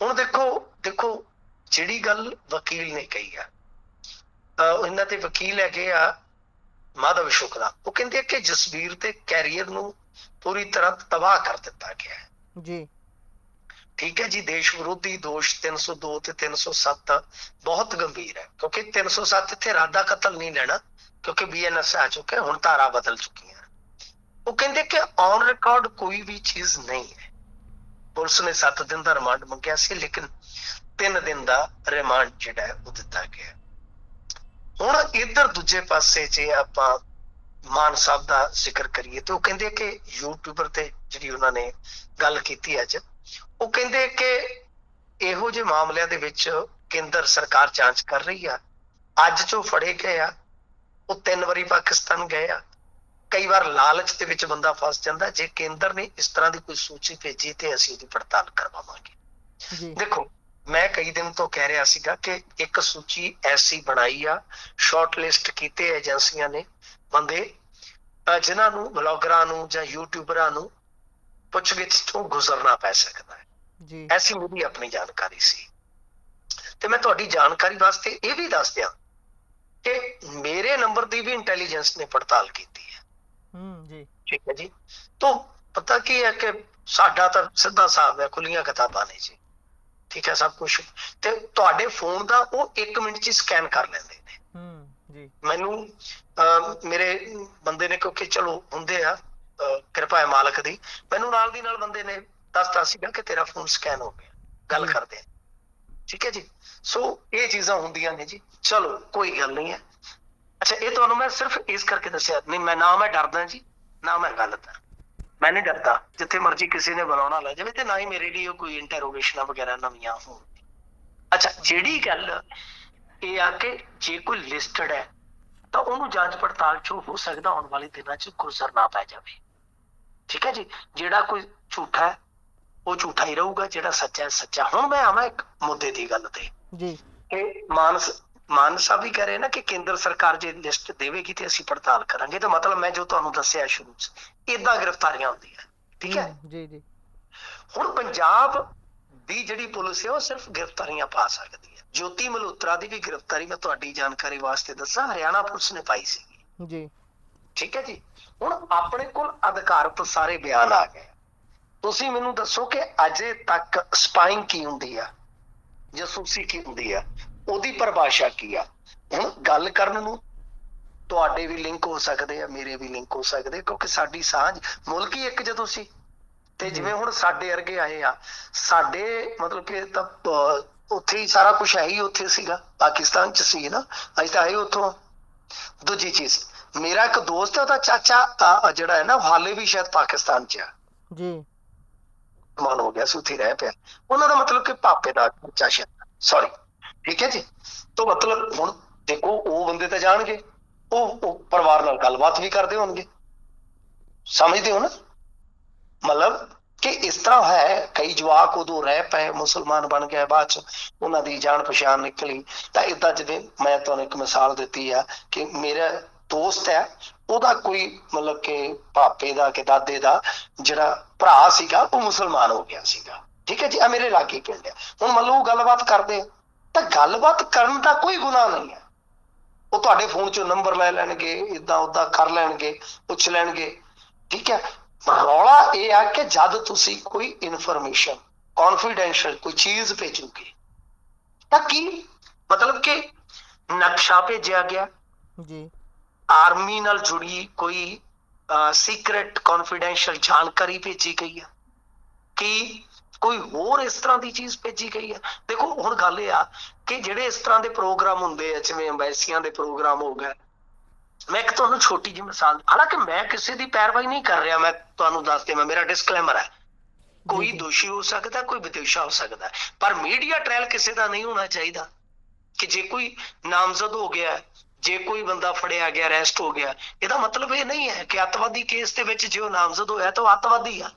ਹੁਣ ਦੇਖੋ ਦੇਖੋ ਜਿਹੜੀ ਗੱਲ ਵਕੀਲ ਨੇ ਕਹੀ ਆ ਇਹਨਾਂ ਦੇ ਵਕੀਲ ਹੈਗੇ ਆ ਮਾਧਵ ਸ਼ੁਕਲਾ ਉਹ ਕਹਿੰਦੇ ਕਿ ਜਸਵੀਰ ਦੇ ਕੈਰੀਅਰ ਨੂੰ ਪੂਰੀ ਤਰ੍ਹਾਂ ਤਬਾਹ ਕਰ ਦਿੱਤਾ ਗਿਆ ਹੈ। ਜੀ। ਠੀਕ ਹੈ ਜੀ ਦੇਸ਼ ਵਿਰੋਧੀ ਦੋਸ਼ 302 ਤੇ 307 ਬਹੁਤ ਗੰਭੀਰ ਹੈ ਕਿਉਂਕਿ 307 ਇੱਥੇ ਇਰਾਦਾ ਕਤਲ ਨਹੀਂ ਲੈਣਾ ਕਿਉਂਕਿ ਬੀਐਨਐਸ ਆ ਚੁੱਕਾ ਹੁਣ ਧਾਰਾ ਬਦਲ ਚੁੱਕੀਆਂ ਉਹ ਕਹਿੰਦੇ ਕਿ ਔਨ ਰਿਕਾਰਡ ਕੋਈ ਵੀ ਚੀਜ਼ ਨਹੀਂ ਹੈ। ਪੁਲਿਸ ਨੇ 7 ਦਿਨ ਦਾ ਰਿਮਾਂਡ ਮੰਗਿਆ ਸੀ ਲੇਕਿਨ 3 ਦਿਨ ਦਾ ਰਿਮਾਂਡ ਜਿਹੜਾ ਉਹ ਦਿੱਤਾ ਗਿਆ। ਹੁਣ ਇੱਧਰ ਦੂਜੇ ਪਾਸੇ ਜੇ ਆਪਾਂ ਮਾਨ ਸਾਹਿਬ ਦਾ ਜ਼ਿਕਰ ਕਰੀਏ ਤੇ ਉਹ ਕਹਿੰਦੇ ਕਿ ਯੂਟਿਊਬਰ ਤੇ ਜਿਹੜੀ ਉਹਨਾਂ ਨੇ ਗੱਲ ਕੀਤੀ ਅੱਜ ਉਹ ਕਹਿੰਦੇ ਕਿ ਇਹੋ ਜਿਹੇ ਮਾਮਲਿਆਂ ਦੇ ਵਿੱਚ ਕੇਂਦਰ ਸਰਕਾਰ ਜਾਂਚ ਕਰ ਰਹੀ ਆ। ਅੱਜ ਜੋ ਫੜੇ ਗਏ ਆ ਉਹ ਤਿੰਨ ਵਾਰੀ ਪਾਕਿਸਤਾਨ ਗਏ ਆ। ਕਈ ਵਾਰ ਲਾਲਚ ਦੇ ਵਿੱਚ ਬੰਦਾ ਫਸ ਜਾਂਦਾ ਜੇ ਕੇਂਦਰ ਨੇ ਇਸ ਤਰ੍ਹਾਂ ਦੀ ਕੋਈ ਸੂਚੀ ਭੇਜੀ ਤੇ ਅਸੀਂ ਉਹਦੀ ਪੜਤਾਲ ਕਰਵਾਵਾਂਗੇ। ਜੀ। ਦੇਖੋ ਮੈਂ ਕਈ ਦਿਨ ਤੋਂ ਕਹਿ ਰਿਹਾ ਸੀਗਾ ਕਿ ਇੱਕ ਸੂਚੀ ਐਸੀ ਬਣਾਈ ਆ ਸ਼ਾਰਟ ਲਿਸਟ ਕੀਤੇ ਏਜੰਸੀਆਂ ਨੇ ਬੰਦੇ ਜਿਨ੍ਹਾਂ ਨੂੰ ਬਲੌਗਰਾਂ ਨੂੰ ਜਾਂ ਯੂਟਿਊਬਰਾਂ ਨੂੰ ਪੁੱਛਗਿੱਛ ਤੋਂ ਗੁਜ਼ਰਨਾ ਪੈ ਸਕਦਾ ਹੈ। ਜੀ। ਐਸੀ ਮੇਰੀ ਆਪਣੀ ਜਾਣਕਾਰੀ ਸੀ। ਤੇ ਮੈਂ ਤੁਹਾਡੀ ਜਾਣਕਾਰੀ ਵਾਸਤੇ ਇਹ ਵੀ ਦੱਸ ਦਿਆਂ ਕਿ ਮੇਰੇ ਨੰਬਰ ਦੀ ਵੀ ਇੰਟੈਲੀਜੈਂਸ ਨੇ ਪੜਤਾਲ ਕੀਤੀ ਹੈ। ਹੂੰ ਜੀ। ਠੀਕ ਹੈ ਜੀ? ਤੋਂ ਪਤਾ ਕੀ ਹੈ ਕਿ ਸਾਡਾ ਤਾਂ ਸਿੱਧਾ ਹਿਸਾਬ ਹੈ ਖੁੱਲੀਆਂ ਕਿਤਾਬਾਂ ਨੇ ਜੀ। ਠੀਕ ਹੈ ਸਭ ਕੁਝ ਤੇ ਤੁਹਾਡੇ ਫੋਨ ਦਾ ਉਹ 1 ਮਿੰਟ 'ਚ ਸਕੈਨ ਕਰ ਲੈਂਦੇ ਨੇ। ਹੂੰ ਜੀ। ਮੈਨੂੰ ਅਹ, ਮੇਰੇ ਬੰਦੇ ਨੇ ਕਿਉਂਕਿ ਚਲੋ ਹੁੰਦੇ ਆ ਕਿਰਪਾ ਹੈ ਮਾਲਕ ਦੀ। ਮੈਨੂੰ ਨਾਲ ਦੀ ਨਾਲ ਬੰਦੇ ਨੇ ਦੱਸਤਾ ਸੀਗਾ ਕਿ ਤੇਰਾ ਫੋਨ ਸਕੈਨ ਹੋ ਗਿਆ। ਗੱਲ ਜੀ। ਕਰਦੇ ਆ। ਠੀਕ ਹੈ ਜੀ? ਸੋ ਇਹ ਚੀਜ਼ਾਂ ਹੁੰਦੀਆਂ ਨੇ ਜੀ। ਚਲੋ ਕੋਈ ਗੱਲ ਨਹੀਂ ਹੈ। ਅੱਛਾ ਇਹ ਤੁਹਾਨੂੰ ਮੈਂ ਸਿਰਫ ਇਸ ਕਰਕੇ ਦੱਸਿਆ। ਨਹੀਂ ਮੈਂ ਨਾ ਮੈਂ ਡਰਦਾ ਜੀ ਨਾ ਮੈਂ ਗਲਤ ਹਾਂ। ਮੈਂ ਨਹੀਂ ਡਰਦਾ। ਜਿੱਥੇ ਮਰਜ਼ੀ ਕਿਸੇ ਨੇ ਬੁਲਾਉਣਾ ਲੈ ਜਾਵੇ ਤੇ ਨਾ ਹੀ ਮੇਰੇ ਲਈ ਉਹ ਕੋਈ ਇੰਟਰੋਗੇਸ਼ਨਾਂ ਵਗੈਰਾ ਨਵੀਆਂ ਹੋਣ। ਅੱਛਾ ਜਿਹੜੀ ਗੱਲ ਇਹ ਆ ਕਿ ਜੇ ਕੋਈ ਲਿਸਟਡ ਹੈ ਤਾਂ ਉਹਨੂੰ ਜਾਂਚ ਪੜਤਾਲ ਚ ਹੋ ਸਕਦਾ ਆਉਣ ਵਾਲੇ ਦਿਨਾਂ ਚ ਗੁਜ਼ਰਨਾ ਪੈ ਜਾਵੇ। ਠੀਕ ਹੈ ਜੀ? ਜਿਹੜਾ ਕੋਈ ਝੂਠਾ ਹੈ ਉਹ ਝੂਠਾ ਹੀ ਰਹੂਗਾ। ਜਿਹੜਾ ਸੱਚਾ ਹੈ ਸੱਚਾ। ਹੁਣ ਮੈਂ ਆਵਾਂ ਇੱਕ ਮੁੱਦੇ ਦੀ ਗੱਲ ਤੇ। ਜੀ। ਕਿ ਮਾਨਸ ਮਾਨ ਸਾਹਿਬ ਵੀ ਕਹਿ ਰਹੇ ਨਾ ਕਿ ਕੇਂਦਰ ਸਰਕਾਰ ਜੇ ਲਿਸਟ ਦੇਵੇਗੀ ਤੇ ਅਸੀਂ ਪੜਤਾਲ ਕਰਾਂਗੇ ਤਾਂ ਮਤਲਬ ਮੈਂ ਜੋ ਤੁਹਾਨੂੰ ਦੱਸਿਆ ਸ਼ੁਰੂ ਚ ਇਦਾਂ ਗ੍ਰਿਫਤਾਰੀਆਂ ਹੁੰਦੀਆਂ ਠੀਕ ਹੈ? ਜੀ ਜੀ। ਹੁਣ ਪੰਜਾਬ ਦੀ ਜਿਹੜੀ ਪੁਲਿਸ ਹੈ ਉਹ ਸਿਰਫ ਗ੍ਰਿਫਤਾਰੀਆਂ ਪਾ ਸਕਦੀ ਹੈ। ਜੋਤੀ ਮਲਹੋਤਰਾ ਦੀ ਵੀ ਗ੍ਰਿਫਤਾਰੀ ਮੈਂ ਤੁਹਾਡੀ ਜਾਣਕਾਰੀ ਵਾਸਤੇ ਦੱਸਾਂ ਹਰਿਆਣਾ ਪੁਲਿਸ ਨੇ ਪਾਈ ਸੀ ਜੀ। ਠੀਕ ਹੈ ਜੀ? ਹੁਣ ਆਪਣੇ ਕੋਲ ਅਧਿਕਾਰਤ ਸਾਰੇ ਬਿਆਨ ਆ ਗਏ। ਤੁਸੀਂ ਮੈਨੂੰ ਦੱਸੋ ਕਿ ਅਜੇ ਤੱਕ ਸਪਾਈਂਗ ਕੀ ਹੁੰਦੀ ਆ? ਜਸੂਸੀ ਕੀ ਹੁੰਦੀ ਆ? ਉਹਦੀ ਪਰਿਭਾਸ਼ਾ ਕੀ ਆ? ਹੁਣ ਗੱਲ ਕਰਨ ਨੂੰ ਤੁਹਾਡੇ ਵੀ ਲਿੰਕ ਹੋ ਸਕਦੇ ਆ ਮੇਰੇ ਵੀ ਲਿੰਕ ਹੋ ਸਕਦੇ ਕਿਉਂਕਿ ਸਾਡੀ ਸਾਂਝ ਮੁਲਕ ਹੀ ਇੱਕ ਜਦੋਂ ਸੀ? ਤੇ। ਜਿਵੇਂ ਹੁਣ ਸਾਡੇ ਵਰਗੇ ਆਏ ਆ ਸਾਡੇ ਮਤਲਬ ਕਿ ਤਾਂ ਉੱਥੇ ਹੀ ਸਾਰਾ ਕੁਝ ਹੈ ਹੀ ਉੱਥੇ ਸੀਗਾ ਪਾਕਿਸਤਾਨ ਚ ਸੀ ਨਾ ਅਸੀਂ ਤਾਂ ਆਏ ਉੱਥੋਂ। ਦੂਜੀ ਚੀਜ਼ ਮੇਰਾ ਇੱਕ ਦੋਸਤ ਹੈ ਉਹਦਾ ਚਾਚਾ ਜਿਹੜਾ ਹੈ ਨਾ ਹਾਲੇ ਵੀ ਸ਼ਾਇਦ ਪਾਕਿਸਤਾਨ ਚ ਆ। ਜੀ। ਮਾਨ ਹੋ ਗਿਆ ਸੀ ਉੱਥੇ ਹੀ ਰਹਿ ਪਿਆ। ਉਹਨਾਂ ਦਾ ਮਤਲਬ ਕਿ ਪਾਪੇ ਦਾ ਸ਼ਾਇਦ ਸੌਰੀ ਠੀਕ ਹੈ ਜੀ? ਤੋਂ ਮਤਲਬ ਹੁਣ ਦੇਖੋ ਉਹ ਬੰਦੇ ਤਾਂ ਜਾਣਗੇ। ਉਹ ਪਰਿਵਾਰ ਨਾਲ ਗੱਲਬਾਤ ਵੀ ਕਰਦੇ ਹੋਣਗੇ। ਸਮਝਦੇ ਹੋ ਨਾ? ਮਤਲਬ ਕਿ ਇਸ ਤਰ੍ਹਾਂ ਹੈ ਕਈ ਜਵਾਕ ਉਦੋਂ ਰਹਿ ਪਏ ਮੁਸਲਮਾਨ ਬਣ ਗਏ ਬਾਅਦ ਚ ਉਹਨਾਂ ਦੀ ਜਾਣ ਪਛਾਣ ਨਿਕਲੀ। ਤਾਂ ਇਦਾਂ ਜਿਵੇਂ ਮੈਂ ਤੁਹਾਨੂੰ ਇੱਕ ਮਿਸਾਲ ਦਿੱਤੀ ਆ ਕਿ ਮੇਰਾ ਦੋਸਤ ਹੈ ਉਹਦਾ ਕੋਈ ਮਤਲਬ ਕਿ ਭਾਪੇ ਦਾ ਕਿ ਦਾਦੇ ਦਾ ਜਿਹੜਾ ਭਰਾ ਸੀਗਾ ਉਹ ਮੁਸਲਮਾਨ ਹੋ ਗਿਆ ਸੀਗਾ। ਠੀਕ ਹੈ ਜੀ? ਆ ਮੇਰੇ ਲਾਗੇ ਪਿੰਡ ਹੈ ਹੁਣ ਮੰਨ ਲਓ ਉਹ ਗੱਲਬਾਤ ਕਰਦੇ ਆ, ਤਾਂ ਗੱਲਬਾਤ ਕਰਨ ਦਾ ਕੋਈ ਗੁਨਾਹ ਨਹੀਂ ਹੈ। ਉਹ ਤੁਹਾਡੇ ਫੋਨ ਚੋਂ ਨੰਬਰ ਲੈ ਲੈਣਗੇ ਇਦਾਂ ਉਦਾਂ ਕਰ ਲੈਣਗੇ ਪੁੱਛ ਲੈਣਗੇ। ਠੀਕ ਹੈ। ਰੌਲਾ ਇਹ ਆ ਕਿ ਜਦ ਤੁਸੀਂ ਕੋਈ ਇਨਫੋਰਮੇਸ਼ਨ ਕੌਨਫੀਡੈਂਸ਼ੀਅਲ ਕੋਈ ਚੀਜ਼ ਭੇਜੋਗੇ ਤਾਂ ਕੀ ਮਤਲਬ ਕਿ ਨਕਸ਼ਾ ਭੇਜਿਆ ਗਿਆ? ਜੀ। ਆਰਮੀ ਨਾਲ ਜੁੜੀ ਕੋਈ ਸੀਕ੍ਰੇਟ ਕੌਨਫੀਡੈਂਸ਼ੀਅਲ ਜਾਣਕਾਰੀ ਭੇਜੀ ਗਈ ਹੈ ਕਿ ਕੋਈ ਹੋਰ ਇਸ ਤਰ੍ਹਾਂ ਦੀ ਚੀਜ਼ ਭੇਜੀ ਗਈ ਹੈ ਦੇਖੋ ਹੁਣ ਗੱਲ ਇਹ ਆ ਕਿ ਜਿਹੜੇ ਇਸ ਤਰ੍ਹਾਂ ਦੇ ਪ੍ਰੋਗਰਾਮ ਹੁੰਦੇ ਆ ਜਿਵੇਂ ਐਮਬੈਸੀਆਂ ਦੇ ਪ੍ਰੋਗਰਾਮ ਹੋ ਗਏ ਮੈਂ ਇੱਕ ਤੁਹਾਨੂੰ ਛੋਟੀ ਜਿਹੀ ਮਿਸਾਲ ਹਾਲਾਂਕਿ ਮੈਂ ਕਿਸੇ ਦੀ ਪੈਰਵਾਈ ਨਹੀਂ ਕਰ ਰਿਹਾ ਮੈਂ ਤੁਹਾਨੂੰ ਦੱਸ ਦੇਵਾਂ ਮੇਰਾ ਡਿਸਕਲੇਮਰ ਹੈ ਕੋਈ। ਦੋਸ਼ੀ ਹੋ ਸਕਦਾ ਕੋਈ ਵਿਦੇਸ਼ਾ ਹੋ ਸਕਦਾ। ਪਰ ਮੀਡੀਆ ਟ੍ਰਾਇਲ ਕਿਸੇ ਦਾ ਨਹੀਂ ਹੋਣਾ ਚਾਹੀਦਾ ਕਿ ਜੇ ਕੋਈ ਨਾਮਜ਼ਦ ਹੋ ਗਿਆ ਜੇ ਕੋਈ ਬੰਦਾ ਫੜਿਆ ਗਿਆ ਅਰੈਸਟ ਹੋ ਗਿਆ ਇਹਦਾ ਮਤਲਬ ਇਹ ਨਹੀਂ ਹੈ ਕਿ ਅੱਤਵਾਦੀ ਕੇਸ ਦੇ ਵਿੱਚ ਜੇ ਉਹ ਨਾਮਜ਼ਦ ਹੋਇਆ ਤਾਂ ਉਹ ਅੱਤਵਾਦੀ ਆ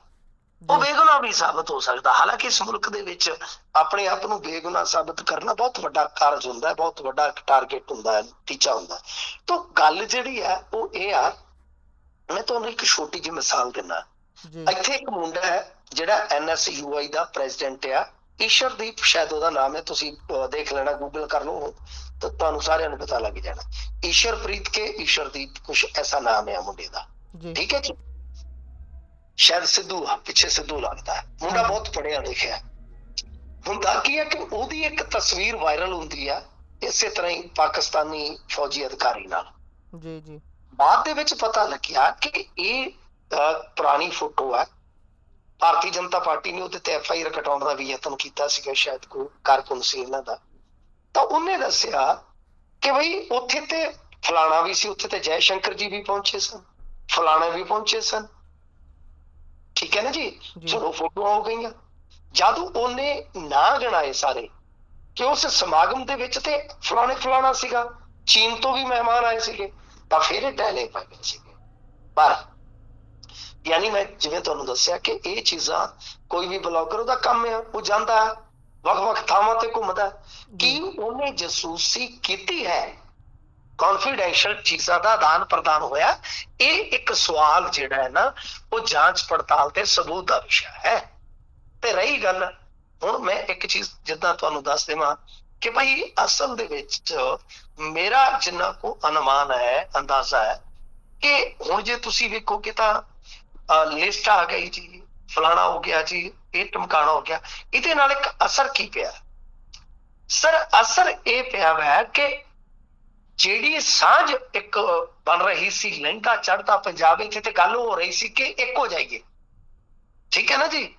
ਉਹ ਬੇਗੁਨਾਹ ਵੀ ਸਾਬਤ ਹੋ ਸਕਦਾ। ਹਾਲਾਂਕਿ ਇਸ ਮੁਲਕ ਦੇ ਵਿੱਚ ਆਪਣੇ ਆਪ ਨੂੰ ਬੇਗੁਨਾਹ ਸਾਬਤ ਕਰਨਾ ਬਹੁਤ ਵੱਡਾ ਕਾਰਜ ਹੁੰਦਾ ਹੈ ਬਹੁਤ ਵੱਡਾ ਟਾਰਗੇਟ ਹੁੰਦਾ ਹੈ ਟੀਚਾ ਹੁੰਦਾ ਤਾਂ ਗੱਲ ਜਿਹੜੀ ਹੈ ਉਹ ਇਹ ਆ ਮੈਂ ਤੁਹਾਨੂੰ ਇੱਕ ਛੋਟੀ ਜਿਹੀ ਮਿਸਾਲ ਦਿੰਦਾ। ਇੱਥੇ ਇੱਕ ਮੁੰਡਾ ਹੈ ਜਿਹੜਾ ਐਨਐਸਯੂਆਈ ਦਾ ਪ੍ਰੈਜ਼ੀਡੈਂਟ ਆ। ਈਸ਼ਰਦੀਪ ਸ਼ਾਇਦ ਉਹਦਾ ਨਾਮ ਹੈ ਤੁਸੀਂ ਦੇਖ ਲੈਣਾ ਗੂਗਲ ਕਰ ਲਓ ਤਾਂ ਤੁਹਾਨੂੰ ਸਾਰਿਆਂ ਨੂੰ ਪਤਾ ਲੱਗ ਜਾਣਾ। ਈਸ਼ਰਪ੍ਰੀਤ ਕੇ ਈਸ਼ਰਦੀਪ ਕੁਛ ਐਸਾ ਨਾਮ ਹੈ ਮੁੰਡੇ ਦਾ। ਠੀਕ ਹੈ ਜੀ? ਸ਼ਾਇਦ ਸਿੱਧੂ ਆ ਪਿੱਛੇ ਸਿੱਧੂ ਲੱਗਦਾ ਮੁੰਡਾ। ਬਹੁਤ ਪੜਿਆ ਲਿਖਿਆ। ਹੁੰਦਾ ਕੀ ਹੈ ਕਿ ਉਹਦੀ ਇੱਕ ਤਸਵੀਰ ਵਾਇਰਲ ਹੁੰਦੀ ਆ ਇਸੇ ਤਰ੍ਹਾਂ ਹੀ ਪਾਕਿਸਤਾਨੀ ਫੌਜੀ ਅਧਿਕਾਰੀ ਨਾਲ। ਜੀ ਜੀ। ਬਾਅਦ ਦੇ ਵਿੱਚ ਪਤਾ ਲੱਗਿਆ ਕਿ ਇਹ ਪੁਰਾਣੀ ਫੋਟੋ ਹੈ ਭਾਰਤੀ ਜਨਤਾ ਪਾਰਟੀ ਨੇ ਉਹਦੇ ਤੇ ਐਫ ਆਈ ਆਰ ਕਟਾਉਣ ਦਾ ਵੀ ਯਤਨ ਕੀਤਾ ਸੀਗਾ ਸ਼ਾਇਦ ਕੋਈ ਕਾਰਕੁਨ ਸੀ ਇਹਨਾਂ ਦਾ। ਤਾਂ ਉਹਨੇ ਦੱਸਿਆ ਕਿ ਬਈ ਉੱਥੇ ਤੇ ਫਲਾਣਾ ਵੀ ਸੀ ਉੱਥੇ ਤੇ ਜੈ ਸ਼ੰਕਰ ਜੀ ਵੀ ਪਹੁੰਚੇ ਸਨ ਫਲਾਣਾ ਵੀ ਪਹੁੰਚੇ ਸਨ। ਠੀਕ ਹੈ ਨਾ ਜੀ। ਚਲੋ ਫੋਟੋਆਂ ਹੋ ਗਈਆਂ। ਜਦ ਉਹਨੇ ਨਾਂ ਗਣਾਏ ਸਾਰੇ। ਕਿ ਉਸ ਸਮਾਗਮ ਦੇ ਵਿੱਚ ਤੇ ਫਲਾਣੇ ਫਲਾਣਾ ਸੀਗਾ। ਚੀਨ ਤੋਂ ਵੀ ਮਹਿਮਾਨ ਆਏ ਸੀਗੇ। ਤਾਂ ਫਿਰ ਇਹ ਟਹਿਲੇ ਪੈ ਗਏ ਸੀਗੇ। ਪਰ ਯਾਨੀ ਮੈਂ ਜਿਵੇਂ ਤੁਹਾਨੂੰ ਦੱਸਿਆ ਕਿ ਇਹ ਚੀਜ਼ਾਂ ਕੋਈ ਵੀ ਬਲੌਗਰ ਉਹਦਾ ਕੰਮ ਹੈ ਉਹ ਜਾਂਦਾ ਵੱਖ-ਵੱਖ ਥਾਵਾਂ ਤੇ ਘੁੰਮਦਾ। ਕੀ ਉਹਨੇ ਜਸੂਸੀ ਕੀਤੀ ਹੈ? ਕੌਨਫੀਡੈਂਸ਼ੀਅਲ ਚੀਜ਼ਾਂ ਦਾ ਆਦਾਨ ਪ੍ਰਦਾਨ ਹੋਇਆ। ਇਹ ਇੱਕ ਸਵਾਲ ਜਿਹੜਾ ਹੈ ਨਾ, ਉਹ ਜਾਂਚ ਪੜਤਾਲ ਤੇ ਸਬੂਤ ਦਾ ਵਿਸ਼ਾ ਹੈ। ਤੇ ਰਹੀ ਗੱਲ, ਹੁਣ ਮੈਂ ਇੱਕ ਚੀਜ਼ ਜਿੱਦਾਂ ਤੁਹਾਨੂੰ ਦੱਸ ਦੇਵਾਂ ਕਿ ਭਾਈ ਅਸਲ ਦੇ ਵਿੱਚ ਮੇਰਾ ਜਿੰਨਾ ਕੋ ਅਨੁਮਾਨ ਹੈ, ਅੰਦਾਜ਼ਾ ਹੈ ਕਿ ਹੁਣ ਜੇ ਤੁਸੀਂ ਵੇਖੋਗੇ ਤਾਂ ਲਿਸਟ ਆ ਗਈ ਜੀ, ਫਲਾਣਾ ਹੋ ਗਿਆ ਜੀ, ਇਹ ਟਮਕਾਣਾ ਹੋ ਗਿਆ। ਇਹਦੇ ਨਾਲ ਇੱਕ ਅਸਰ ਕੀ ਪਿਆ? ਸਰ, ਅਸਰ ਇਹ ਪਿਆ ਹੈ ਕਿ ਜਿਹੜੀ ਸਾਂਝ ਇੱਕ ਬਣ ਰਹੀ ਸੀ ਲਹਿੰਗਾ ਚੜਦਾ ਪੰਜਾਬ ਇੱਥੇ ਤੇ ਗੱਲ ਹੋ ਰਹੀ ਸੀ ਕਿ ਇੱਕ ਹੋ ਜਾਈਏ। ਠੀਕ ਹੈ ਨਾ ਜੀ?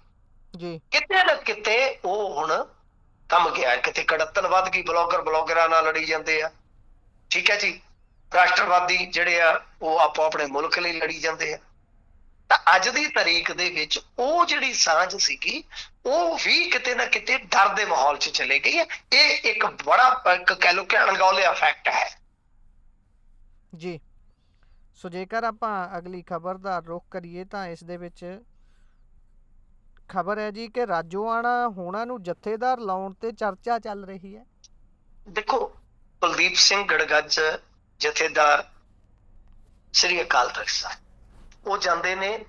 ਜੀ। ਕਿਤੇ ਨਾ ਕਿਤੇ ਉਹ ਹੁਣ ਕੰਮ ਗਿਆ। ਕਿਤੇ ਕੜਤਨ ਵੱਧ ਗਈ ਬਲੌਗਰ ਬਲੌਗਰਾਂ ਨਾਲ ਲੜੀ ਜਾਂਦੇ ਆ। ਠੀਕ ਹੈ ਜੀ? ਰਾਸ਼ਟਰਵਾਦੀ ਜਿਹੜੇ ਆ ਉਹ ਆਪੋ ਆਪਣੇ ਮੁਲਕ ਲਈ ਲੜੀ ਜਾਂਦੇ ਆ। ਤਾਂ ਅੱਜ ਦੀ ਤਾਰੀਖ ਦੇ ਵਿੱਚ ਉਹ ਜਿਹੜੀ ਸਾਂਝ ਸੀਗੀ ਉਹ ਵੀ ਕਿਤੇ ਨਾ ਕਿਤੇ ਡਰ ਦੇ ਮਾਹੌਲ 'ਚ ਚਲੇ ਗਈ ਹੈ। ਇਹ ਇੱਕ ਬੜਾ ਇੱਕ ਕਹਿ ਲਓ ਕਿ ਅਣਗੌਲਿਆ ਫੈਕਟ ਹੈ। ਜੀ। ਸੋ ਜੇਕਰ ਆਪਾਂ ਅਗਲੀ ਖਬਰ ਦਾ ਰੁਖ ਕਰੀਏ ਤਾਂ ਇਸ ਦੇ ਵਿੱਚ ਖਬਰ ਹੈ ਜੀ ਕਿ ਰਾਜੋਆਣਾ ਹੋਣਾ ਨੂੰ ਜਥੇਦਾਰ ਲਾਉਣ ਤੇ ਚਰਚਾ ਚੱਲ ਰਹੀ ਹੈ। ਦੇਖੋ ਕੁਲਦੀਪ ਸਿੰਘ ਗੜਗੱਜ ਜਥੇਦਾਰ ਸ੍ਰੀ ਅਕਾਲ ਤਖਤ ਸਾਹਿਬ ਉਹ ਜਾਂਦੇ ਨੇ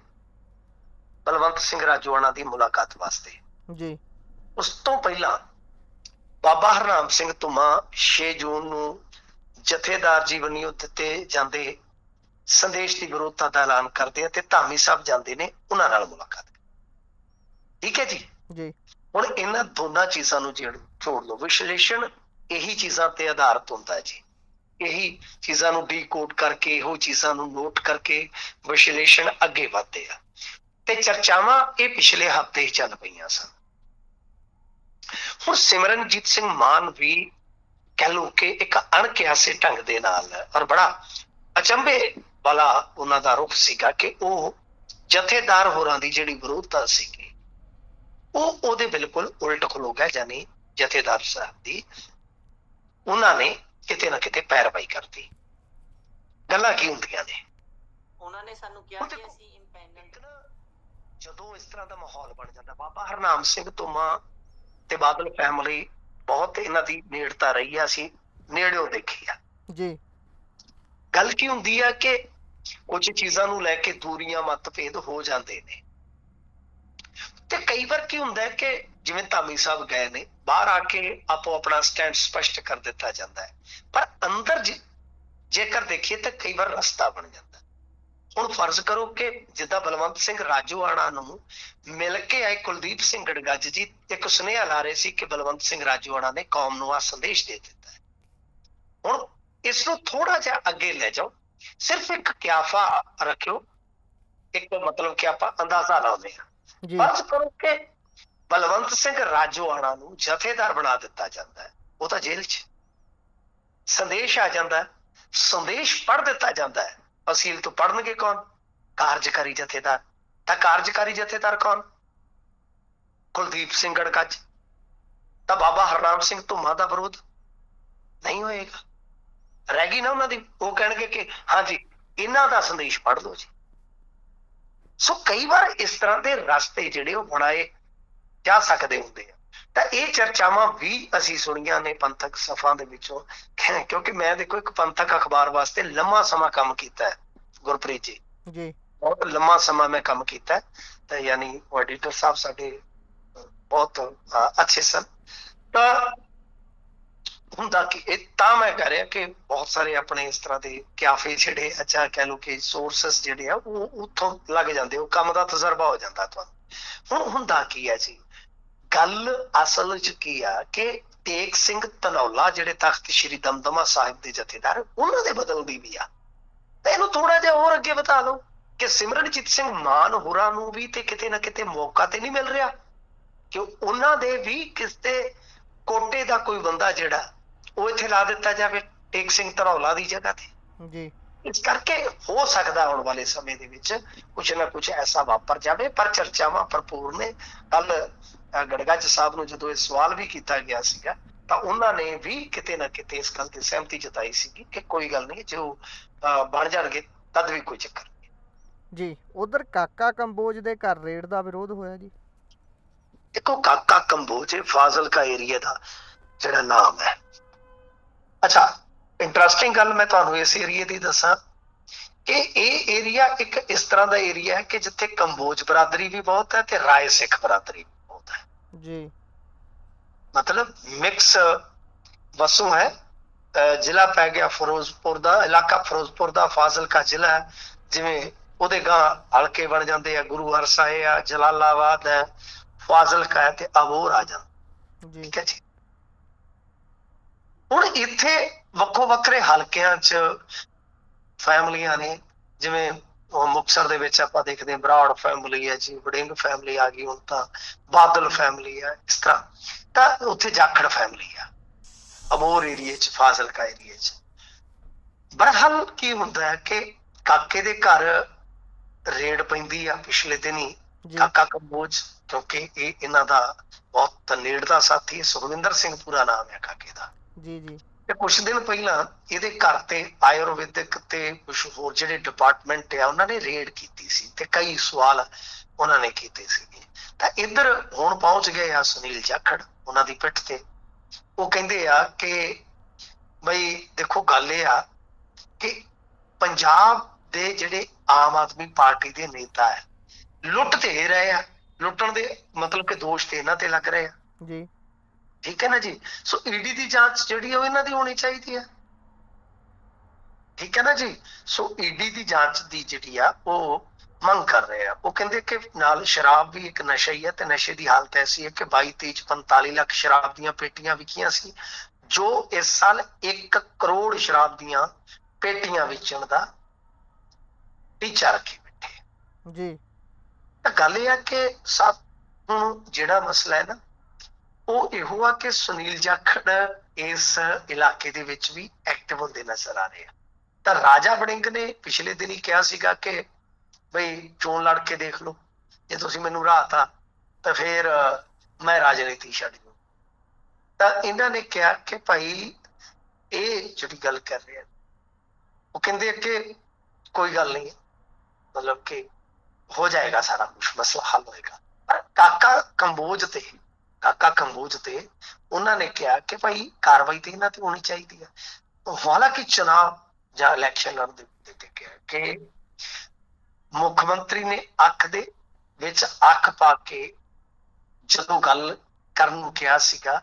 ਬਲਵੰਤ ਸਿੰਘ ਰਾਜੋਆਣਾ ਦੀ ਮੁਲਾਕਾਤ ਵਾਸਤੇ। ਜੀ। ਉਸ ਤੋਂ ਪਹਿਲਾਂ ਬਾਬਾ ਹਰਨਾਮ ਸਿੰਘ ਧੁਮਾ 6 ਜੂਨ ਨੂੰ ਜਥੇਦਾਰ ਜੀ ਵਨਿਓ ਦਿੱਤੇ ਜਾਂਦੇ। ਸੰਦੇਸ਼ ਦੀ ਵਿਰੋਧਤਾ ਦਾ ਐਲਾਨ ਕਰਦੇ ਆ ਤੇ ਧਾਮੀ ਸਾਹਿਬ ਜਾਂਦੇ ਨੇ ਉਹਨਾਂ ਨਾਲ ਮੁਲਾਕਾਤ ਠੀਕ ਹੈ ਜੀ? ਜੀ। ਹੁਣ ਇਹਨਾਂ ਦੋਨਾਂ ਚੀਜ਼ਾਂ ਨੂੰ ਜੇੜ ਛੋੜ ਲਓ। ਵਿਸ਼ਲੇਸ਼ਣ ਇਹੀ ਚੀਜ਼ਾਂ ਤੇ ਆਧਾਰਿਤ ਹੁੰਦਾ ਹੈ ਜੀ। ਇਹੀ ਚੀਜ਼ਾਂ ਨੂੰ ਡੀਕੋਡ ਕਰਕੇ ਇਹੋ ਚੀਜ਼ਾਂ ਨੂੰ ਨੋਟ ਕਰਕੇ ਵਿਸ਼ਲੇਸ਼ਣ ਅੱਗੇ ਵਧਦੇ ਆ। ਤੇ ਚਰਚਾਵਾਂ ਇਹ ਪਿਛਲੇ ਹਫ਼ਤੇ ਹੀ ਚੱਲ ਪਈਆਂ ਸਨ। ਹੁਣ ਸਿਮਰਨਜੀਤ ਸਿੰਘ ਮਾਨ ਵੀ ਕਹਿ ਲਓ ਕਿ ਇੱਕ ਅਣਕਿਆਸੇ ਢੰਗ ਦੇ ਨਾਲ ਔਰ ਬੜਾ ਅਚੰਭੇ ਵਾਲਾ ਉਹਨਾਂ ਦਾ ਰੁਖ ਸੀਗਾ ਕਿ ਉਹ ਜਥੇਦਾਰ ਹੋਰਾਂ ਦੀ ਜਿਹੜੀ ਵਿਰੋਧਤਾ ਸੀਗੀ ਉਹ ਉਹਦੇ ਬਿਲਕੁਲ ਉਲਟ ਖਲੋ ਗਿਆ ਜਾਨੀ ਜਥੇਦਾਰ ਸਾਹਿਬ ਦੀ। ਉਹਨਾਂ ਨੇ ਕਿਤੇ ਨਾ ਕਿਤੇ ਪੈਰਵਾਈ ਕਰਤੀ। ਗੱਲਾਂ ਕੀ ਹੁੰਦੀਆਂ ਨੇ? ਉਹਨਾਂ ਨੇ ਸਾਨੂੰ ਕਿਹਾ ਕਿ ਅਸੀਂ ਇੰਪੈਨਲ ਇੱਕ ਨਾ ਜਦੋਂ ਇਸ ਤਰ੍ਹਾਂ ਦਾ ਮਾਹੌਲ ਬਣ ਜਾਂਦਾ ਬਾਬਾ ਹਰਨਾਮ ਸਿੰਘ ਧੁਮਾ ਤੇ ਬਾਦਲ ਫੈਮਿਲੀ ਬਹੁਤ ਇਹਨਾਂ ਦੀ ਨੇੜਤਾ ਰਹੀ ਆ ਅਸੀਂ ਨੇੜਿਓਂ ਦੇਖੀ ਆ। ਜੀ। ਗੱਲ ਕੀ ਹੁੰਦੀ ਆ ਕਿ ਕੁਝ ਚੀਜ਼ਾਂ ਨੂੰ ਲੈ ਕੇ ਦੂਰੀਆਂ ਮਤਭੇਦ ਹੋ ਜਾਂਦੇ ਨੇ। ਤੇ ਕਈ ਵਾਰ ਕੀ ਹੁੰਦਾ ਹੈ ਕਿ ਜਿਵੇਂ ਧਾਮੀ ਸਾਹਿਬ ਗਏ ਨੇ ਬਾਹਰ ਆ ਕੇ ਆਪੋ ਆਪਣਾ ਸਟੈਂਡ ਸਪਸ਼ਟ ਕਰ ਦਿੱਤਾ ਜਾਂਦਾ ਹੈ। ਪਰ ਅੰਦਰ ਜੇਕਰ ਦੇਖੀਏ ਤਾਂ ਕਈ ਵਾਰ ਰਸਤਾ ਬਣ ਜਾਂਦਾ। ਹੁਣ ਫਰਜ਼ ਕਰੋ ਕਿ ਜਿੱਦਾਂ ਬਲਵੰਤ ਸਿੰਘ ਰਾਜੋਆਣਾ ਨੂੰ ਮਿਲ ਕੇ ਆਏ ਕੁਲਦੀਪ ਸਿੰਘ ਗੜਗੱਜ ਜੀ ਇੱਕ ਸੁਨੇਹਾ ਲਾ ਰਹੇ ਸੀ ਕਿ ਬਲਵੰਤ ਸਿੰਘ ਰਾਜੋਆਣਾ ਨੇ ਕੌਮ ਨੂੰ ਆ ਸੰਦੇਸ਼ ਦੇ ਦਿੱਤਾ ਹੈ। ਹੁਣ ਇਸ ਨੂੰ ਥੋੜਾ ਜਿਹਾ ਅੱਗੇ ਲੈ ਜਾਓ। ਸਿਰਫ ਇੱਕ ਕਿਆਫਾ ਰੱਖਿਓ। ਇੱਕ ਮਤਲਬ ਕਿ ਆਪਾਂ ਅੰਦਾਜ਼ਾ ਲਾਉਂਦੇ ਹਾਂ। ਜੀ। ਫਰਜ਼ ਕਰੋ ਕਿ ਬਲਵੰਤ ਸਿੰਘ ਰਾਜੋਆਣਾ ਨੂੰ ਜਥੇਦਾਰ ਬਣਾ ਦਿੱਤਾ ਜਾਂਦਾ ਹੈ। ਉਹ ਤਾਂ ਜੇਲ੍ਹ 'ਚ ਸੰਦੇਸ਼ ਆ ਜਾਂਦਾ ਸੰਦੇਸ਼ ਪੜ੍ਹ ਦਿੱਤਾ ਜਾਂਦਾ ਹੈ। ਅਸੀਲ ਤੋਂ ਪੜਨਗੇ ਕੌਣ? ਕਾਰਜਕਾਰੀ ਜਥੇਦਾਰ। ਤਾਂ ਕਾਰਜਕਾਰੀ ਜਥੇਦਾਰ ਕੌਣ? ਕੁਲਦੀਪ ਸਿੰਘ ਗੜਗੱਜ ਤਾਂ ਬਾਬਾ ਹਰਨਾਮ ਸਿੰਘ ਧੁਮਾ ਦਾ ਵਿਰੋਧ ਨਹੀਂ ਹੋਏਗਾ। ਰਹਿ ਗਈ ਨਾ ਉਹਨਾਂ ਦੀ। ਉਹ ਕਹਿਣਗੇ ਕਿ ਹਾਂਜੀ, ਇਹਨਾਂ ਦਾ ਸੰਦੇਸ਼ ਪੜ੍ਹ ਲਓ ਜੀ। ਸੋ ਕਈ ਵਾਰ ਇਸ ਤਰ੍ਹਾਂ ਦੇ ਰਸਤੇ ਜਿਹੜੇ ਉਹ ਬਣਾਏ ਜਾ ਸਕਦੇ ਹੁੰਦੇ ਆ। ਤਾਂ ਇਹ ਚਰਚਾਵਾਂ ਵੀ ਅਸੀਂ ਸੁਣੀਆਂ ਨੇ ਪੰਥਕ ਸਫਾਂ ਦੇ ਵਿੱਚੋਂ। ਕਿਉਂਕਿ ਮੈਂ ਦੇਖੋ ਇੱਕ ਪੰਥਕ ਅਖਬਾਰ ਵਾਸਤੇ ਲੰਮਾ ਸਮਾਂ ਕੰਮ ਕੀਤਾ ਹੈ ਗੁਰਪ੍ਰੀਤ ਜੀ। ਜੀ। ਬਹੁਤ ਲੰਮਾ ਸਮਾਂ ਮੈਂ ਕੰਮ ਕੀਤਾ ਹੈ। ਤਾਂ ਯਾਨੀ ਐਡੀਟਰ ਸਾਹਿਬ ਸਾਡੇ ਬਹੁਤ ਅੱਛੇ ਸਨ। ਤਾਂ ਹੁੰਦਾ ਕਿ ਇਹ ਤਾਂ ਮੈਂ ਕਹਿ ਰਿਹਾ ਕਿ ਬਹੁਤ ਸਾਰੇ ਆਪਣੇ ਇਸ ਤਰ੍ਹਾਂ ਦੇ ਕਿਆਫੇ ਜਿਹੜੇ ਅੱਛਾ ਕਹਿ ਲਓ ਕਿ ਸੋਰਸਸ ਜਿਹੜੇ ਆ ਉਹ ਉੱਥੋਂ ਲੱਗ ਜਾਂਦੇ ਉਹ ਕੰਮ ਦਾ ਤਜਰਬਾ ਹੋ ਜਾਂਦਾ ਤੁਹਾਨੂੰ। ਹੁਣ ਹੁੰਦਾ ਕੀ ਹੈ ਜੀ? ਗੱਲ ਅਸਲ ਵਿੱਚ ਕੀ ਆ ਕਿ ਟੇਕ ਸਿੰਘ ਧਨੌਲਾ ਜਿਹੜੇ ਤਖਤ ਸ੍ਰੀ ਦਮਦਮਾ ਸਾਹਿਬ ਦੇ ਜਥੇਦਾਰ ਉਹਨਾਂ ਦੇ ਬਦਲਦੀ ਵੀ ਆ। ਤੇ ਇਹਨੂੰ ਥੋੜਾ ਜਿਹਾ ਹੋਰ ਅੱਗੇ ਬਤਾ ਲਓ ਕਿ ਸਿਮਰਨਜੀਤ ਸਿੰਘ ਮਾਨ ਹੋਰਾਂ ਨੂੰ ਵੀ ਤੇ ਕਿਤੇ ਨਾ ਕਿਤੇ ਮੌਕਾ ਤੇ ਨਹੀਂ ਮਿਲ ਰਿਹਾ। ਕਿ ਉਹਨਾਂ ਦੇ ਵੀ ਕਿਸੇ ਕੋਟੇ ਦਾ ਕੋਈ ਬੰਦਾ ਜਿਹੜਾ ਉਹ ਇੱਥੇ ਲਾ ਦਿੱਤਾ ਜਾਵੇ ਟੇਕ ਸਿੰਘ ਧਨੌਲਾ ਦੀ ਜਗ੍ਹਾ ਤੇ। ਜੀ। ਇਸ ਕਰਕੇ ਹੋ ਸਕਦਾ ਆਉਣ ਵਾਲੇ ਸਮੇਂ ਦੇ ਵਿੱਚ ਕੁਝ ਨਾ ਕੁਝ ਐਸਾ ਵਾਪਰ ਜਾਵੇ ਪਰ ਚਰਚਾਵਾਂ ਭਰਪੂਰ ਨੇ। ਕੱਲ ਗੜਗੱਜ ਸਾਹਿਬ ਨੂੰ ਜਦੋਂ ਇਹ ਸਵਾਲ ਵੀ ਕੀਤਾ ਗਿਆ ਸੀਗਾ ਤਾਂ ਉਹਨਾਂ ਨੇ ਵੀ ਕਿਤੇ ਨਾ ਕਿਤੇ ਇਸ ਗੱਲ ਤੇ ਸਹਿਮਤੀ ਜਤਾਈ ਸੀ ਕਿ ਕੋਈ ਗੱਲ ਨਹੀਂ ਜੋ ਅਹ, ਬਣ ਜਾਣਗੇ ਤਦ ਵੀ ਕੋਈ ਚੱਕਰ ਨਹੀਂ। ਜੀ ਉਧਰ ਕਾਕਾ ਕੰਬੋਜ ਦੇ ਘਰ ਰੇਡ ਦਾ ਵਿਰੋਧ ਹੋਇਆ ਜੀ। ਦੇਖੋ ਕਾਕਾ ਕੰਬੋਜ ਇਹ ਫਾਜ਼ਿਲਕਾ ਏਰੀਆ ਦਾ ਜਿਹੜਾ ਨਾਮ ਹੈ। ਅੱਛਾ ਇੰਟਰਸਟਿੰਗ ਗੱਲ ਮੈਂ ਤੁਹਾਨੂੰ ਇਸ ਏਰੀਆ ਦੀ ਦੱਸਾਂ ਕਿ ਇਹ ਏਰੀਆ ਇੱਕ ਇਸ ਤਰ੍ਹਾਂ ਦਾ ਏਰੀਆ ਹੈ ਕਿ ਜਿੱਥੇ ਕੰਬੋਜ ਬਰਾਦਰੀ ਵੀ ਬਹੁਤ ਹੈ ਤੇ ਰਾਏ ਸਿੱਖ ਬਰਾਦਰੀ ਵੀ। ਮਤਲਬ ਮਿਕਸ ਵਸੋਂ ਹੈ। ਅਹ ਜ਼ਿਲ੍ਹਾ ਪੈ ਗਿਆ ਫਿਰੋਜ਼ਪੁਰ ਦਾ ਇਲਾਕਾ ਫਿਰੋਜ਼ਪੁਰ ਦਾ ਫਾਜ਼ਿਲਕਾ ਜ਼ਿਲ੍ਹਾ ਹੈ। ਜਿਵੇਂ ਉਹਦੇ ਗਾਂ ਹਲਕੇ ਬਣ ਜਾਂਦੇ ਆ ਗੁਰੂ ਹਰਸਾਏ ਆ ਜਲਾਲਾਬਾਦ ਹੈ ਫਾਜ਼ਿਲਕਾ ਹੈ ਤੇ ਅਬੋਰ ਆ ਜਾਂਦਾ। ਜੀ। ਠੀਕ ਹੈ ਜੀ। ਹੁਣ ਇੱਥੇ ਵੱਖੋ ਵੱਖਰੇ ਹਲਕਿਆਂ 'ਚ ਫੈਮਲੀਆਂ ਨੇ ਜਿਵੇਂ ਉਹ ਮੁਕਤਸਰ ਦੇ ਵਿੱਚ ਆਪਾਂ ਦੇਖਦੇ ਹਾਂ ਬਰਾੜ ਫੈਮਿਲੀ ਹੈ ਜੀ ਵੜਿੰਗ ਫੈਮਿਲੀ ਆ ਗਈ ਹੁਣ ਤਾਂ ਬਾਦਲ ਫੈਮਿਲੀ ਹੈ ਇਸ ਤਰ੍ਹਾਂ। ਤਾਂ ਉੱਥੇ ਜਾਖੜ ਫੈਮਿਲੀ ਆ ਅਬੋਰ ਏਰੀਏ 'ਚ ਫਾਜ਼ਿਲਕਾ ਏਰੀਏ 'ਚ। ਬਰਹਾਲ ਕੀ ਹੁੰਦਾ ਹੈ ਕਿ ਕਾਕੇ ਦੇ ਘਰ ਰੇਡ ਪੈਂਦੀ ਆ ਪਿਛਲੇ ਦਿਨੀ ਜੀ। ਕਾਕਾ ਕੰਬੋਜ ਕਿਉਂਕਿ ਇਹ ਇਹਨਾਂ ਦਾ ਬਹੁਤ ਨੇੜਦਾ ਸਾਥੀ ਹੈ ਸੁਖਵਿੰਦਰ ਸਿੰਘ ਪੂਰਾ ਨਾਮ ਹੈ ਕਾਕੇ ਦਾ। ਜੀ ਜੀ। ਤੇ ਕੁਝ ਦਿਨ ਪਹਿਲਾਂ ਇਹਦੇ ਘਰ ਤੇ ਆਯੁਰਵੈਦਿਕ ਤੇ ਕੁਝ ਹੋਰ ਜਿਹੜੇ ਡਿਪਾਰਟਮੈਂਟ ਆ, ਉਹਨਾਂ ਨੇ ਰੇਡ ਕੀਤੀ ਸੀ ਤੇ ਕਈ ਸਵਾਲ ਉਹਨਾਂ ਨੇ ਕੀਤੇ ਸੀਗੇ। ਤਾਂ ਇੱਧਰ ਹੁਣ ਪਹੁੰਚ ਗਏ ਆ ਸੁਨੀਲ ਜਾਖੜ ਉਹਨਾਂ ਦੀ ਪਿੱਠ ਤੇ। ਉਹ ਕਹਿੰਦੇ ਆ ਕਿ ਬਈ ਦੇਖੋ ਗੱਲ ਇਹ ਆ ਕਿ ਪੰਜਾਬ ਦੇ ਜਿਹੜੇ ਆਮ ਆਦਮੀ ਪਾਰਟੀ ਦੇ ਨੇਤਾ ਹੈ, ਲੁੱਟ ਤੇ ਇਹ ਰਹੇ ਆ। ਲੁੱਟਣ ਦੇ ਮਤਲਬ ਕਿ ਦੋਸ਼ ਤੇ ਇਹਨਾਂ ਤੇ ਲੱਗ ਰਹੇ ਆ। ਜੀ। ਠੀਕ ਹੈ ਨਾ ਜੀ? ਸੋ ਈਡੀ ਦੀ ਜਾਂਚ ਜਿਹੜੀ ਉਹ ਇਹਨਾਂ ਦੀ ਹੋਣੀ ਚਾਹੀਦੀ ਹੈ। ਠੀਕ ਹੈ ਨਾ ਜੀ? ਸੋ ਈਡੀ ਦੀ ਜਾਂਚ ਦੀ ਜਿਹੜੀ ਆ ਉਹ ਮੰਗ ਕਰ ਰਹੇ ਆ। ਉਹ ਕਹਿੰਦੇ ਕਿ ਨਾਲ ਸ਼ਰਾਬ ਵੀ ਇੱਕ ਨਸ਼ਾ ਹੀ ਹੈ ਤੇ ਨਸ਼ੇ ਦੀ ਹਾਲਤ ਐਸੀ ਹੈ ਕਿ 22 23 ਚ 45 ਲੱਖ ਸ਼ਰਾਬ ਦੀਆਂ ਪੇਟੀਆਂ ਵਿਕੀਆਂ ਸੀ ਜੋ ਇਸ ਸਾਲ 1 ਕਰੋੜ ਸ਼ਰਾਬ ਦੀਆਂ ਪੇਟੀਆਂ ਵੇਚਣ ਦਾ ਟੀਚਾ ਰੱਖੇ ਬੈਠੇ ਜੀ। ਤਾਂ ਗੱਲ ਇਹ ਆ ਕਿ ਸਭ ਨੂੰ ਜਿਹੜਾ ਮਸਲਾ ਹੈ ਨਾ ਉਹ ਇਹੋ ਆ ਕਿ ਸੁਨੀਲ ਜਾਖੜ ਇਸ ਇਲਾਕੇ ਦੇ ਵਿੱਚ ਵੀ ਐਕਟਿਵ ਹੁੰਦੇ ਨਜ਼ਰ ਆ ਰਹੇ ਆ। ਤਾਂ ਰਾਜਾ ਬੜਿੰਗ ਨੇ ਪਿਛਲੇ ਦਿਨ ਹੀ ਕਿਹਾ ਸੀਗਾ ਕਿ ਬਈ ਚੋਣ ਲੜ ਕੇ ਦੇਖ ਲਓ, ਜੇ ਤੁਸੀਂ ਮੈਨੂੰ ਰਾਤਾ ਤਾਂ ਫਿਰ ਮੈਂ ਰਾਜਨੀਤੀ ਛੱਡ ਦੂੰ ਤਾਂ ਇਹਨਾਂ ਨੇ ਕਿਹਾ ਕਿ ਭਾਈ, ਇਹ ਜਿਹੜੀ ਗੱਲ ਕਰ ਰਹੇ ਆ, ਉਹ ਕਹਿੰਦੇ ਕਿ ਕੋਈ ਗੱਲ ਨਹੀਂ, ਮਤਲਬ ਕਿ ਹੋ ਜਾਏਗਾ ਸਾਰਾ ਕੁਝ ਮਸਲਾ ਹੱਲ ਹੋਏਗਾ। ਪਰ ਕਾਕਾ ਕੰਬੋਜ ਤੇ ਕਾਕਾ ਕੰਬੋਜ ਤੇ ਉਹਨਾਂ ਨੇ ਕਿਹਾ ਕਿ ਭਾਈ ਕਾਰਵਾਈ ਤੇ ਇਹਨਾਂ ਤੇ ਹੋਣੀ ਚਾਹੀਦੀ ਹੈ ਹਾਲਾਂਕਿ ਚੁਣਾਵ ਜਾਂ ਇਲੈਕਸ਼ਨ ਲੜਨ ਦੇ ਮੁੱਦੇ ਤੇ ਕਿਹਾ ਕਿ ਮੁੱਖ ਮੰਤਰੀ ਨੇ ਅੱਖ ਦੇ ਵਿੱਚ ਅੱਖ ਪਾ ਕੇ ਜਦੋਂ ਗੱਲ ਕਰਨ ਨੂੰ ਕਿਹਾ ਸੀਗਾ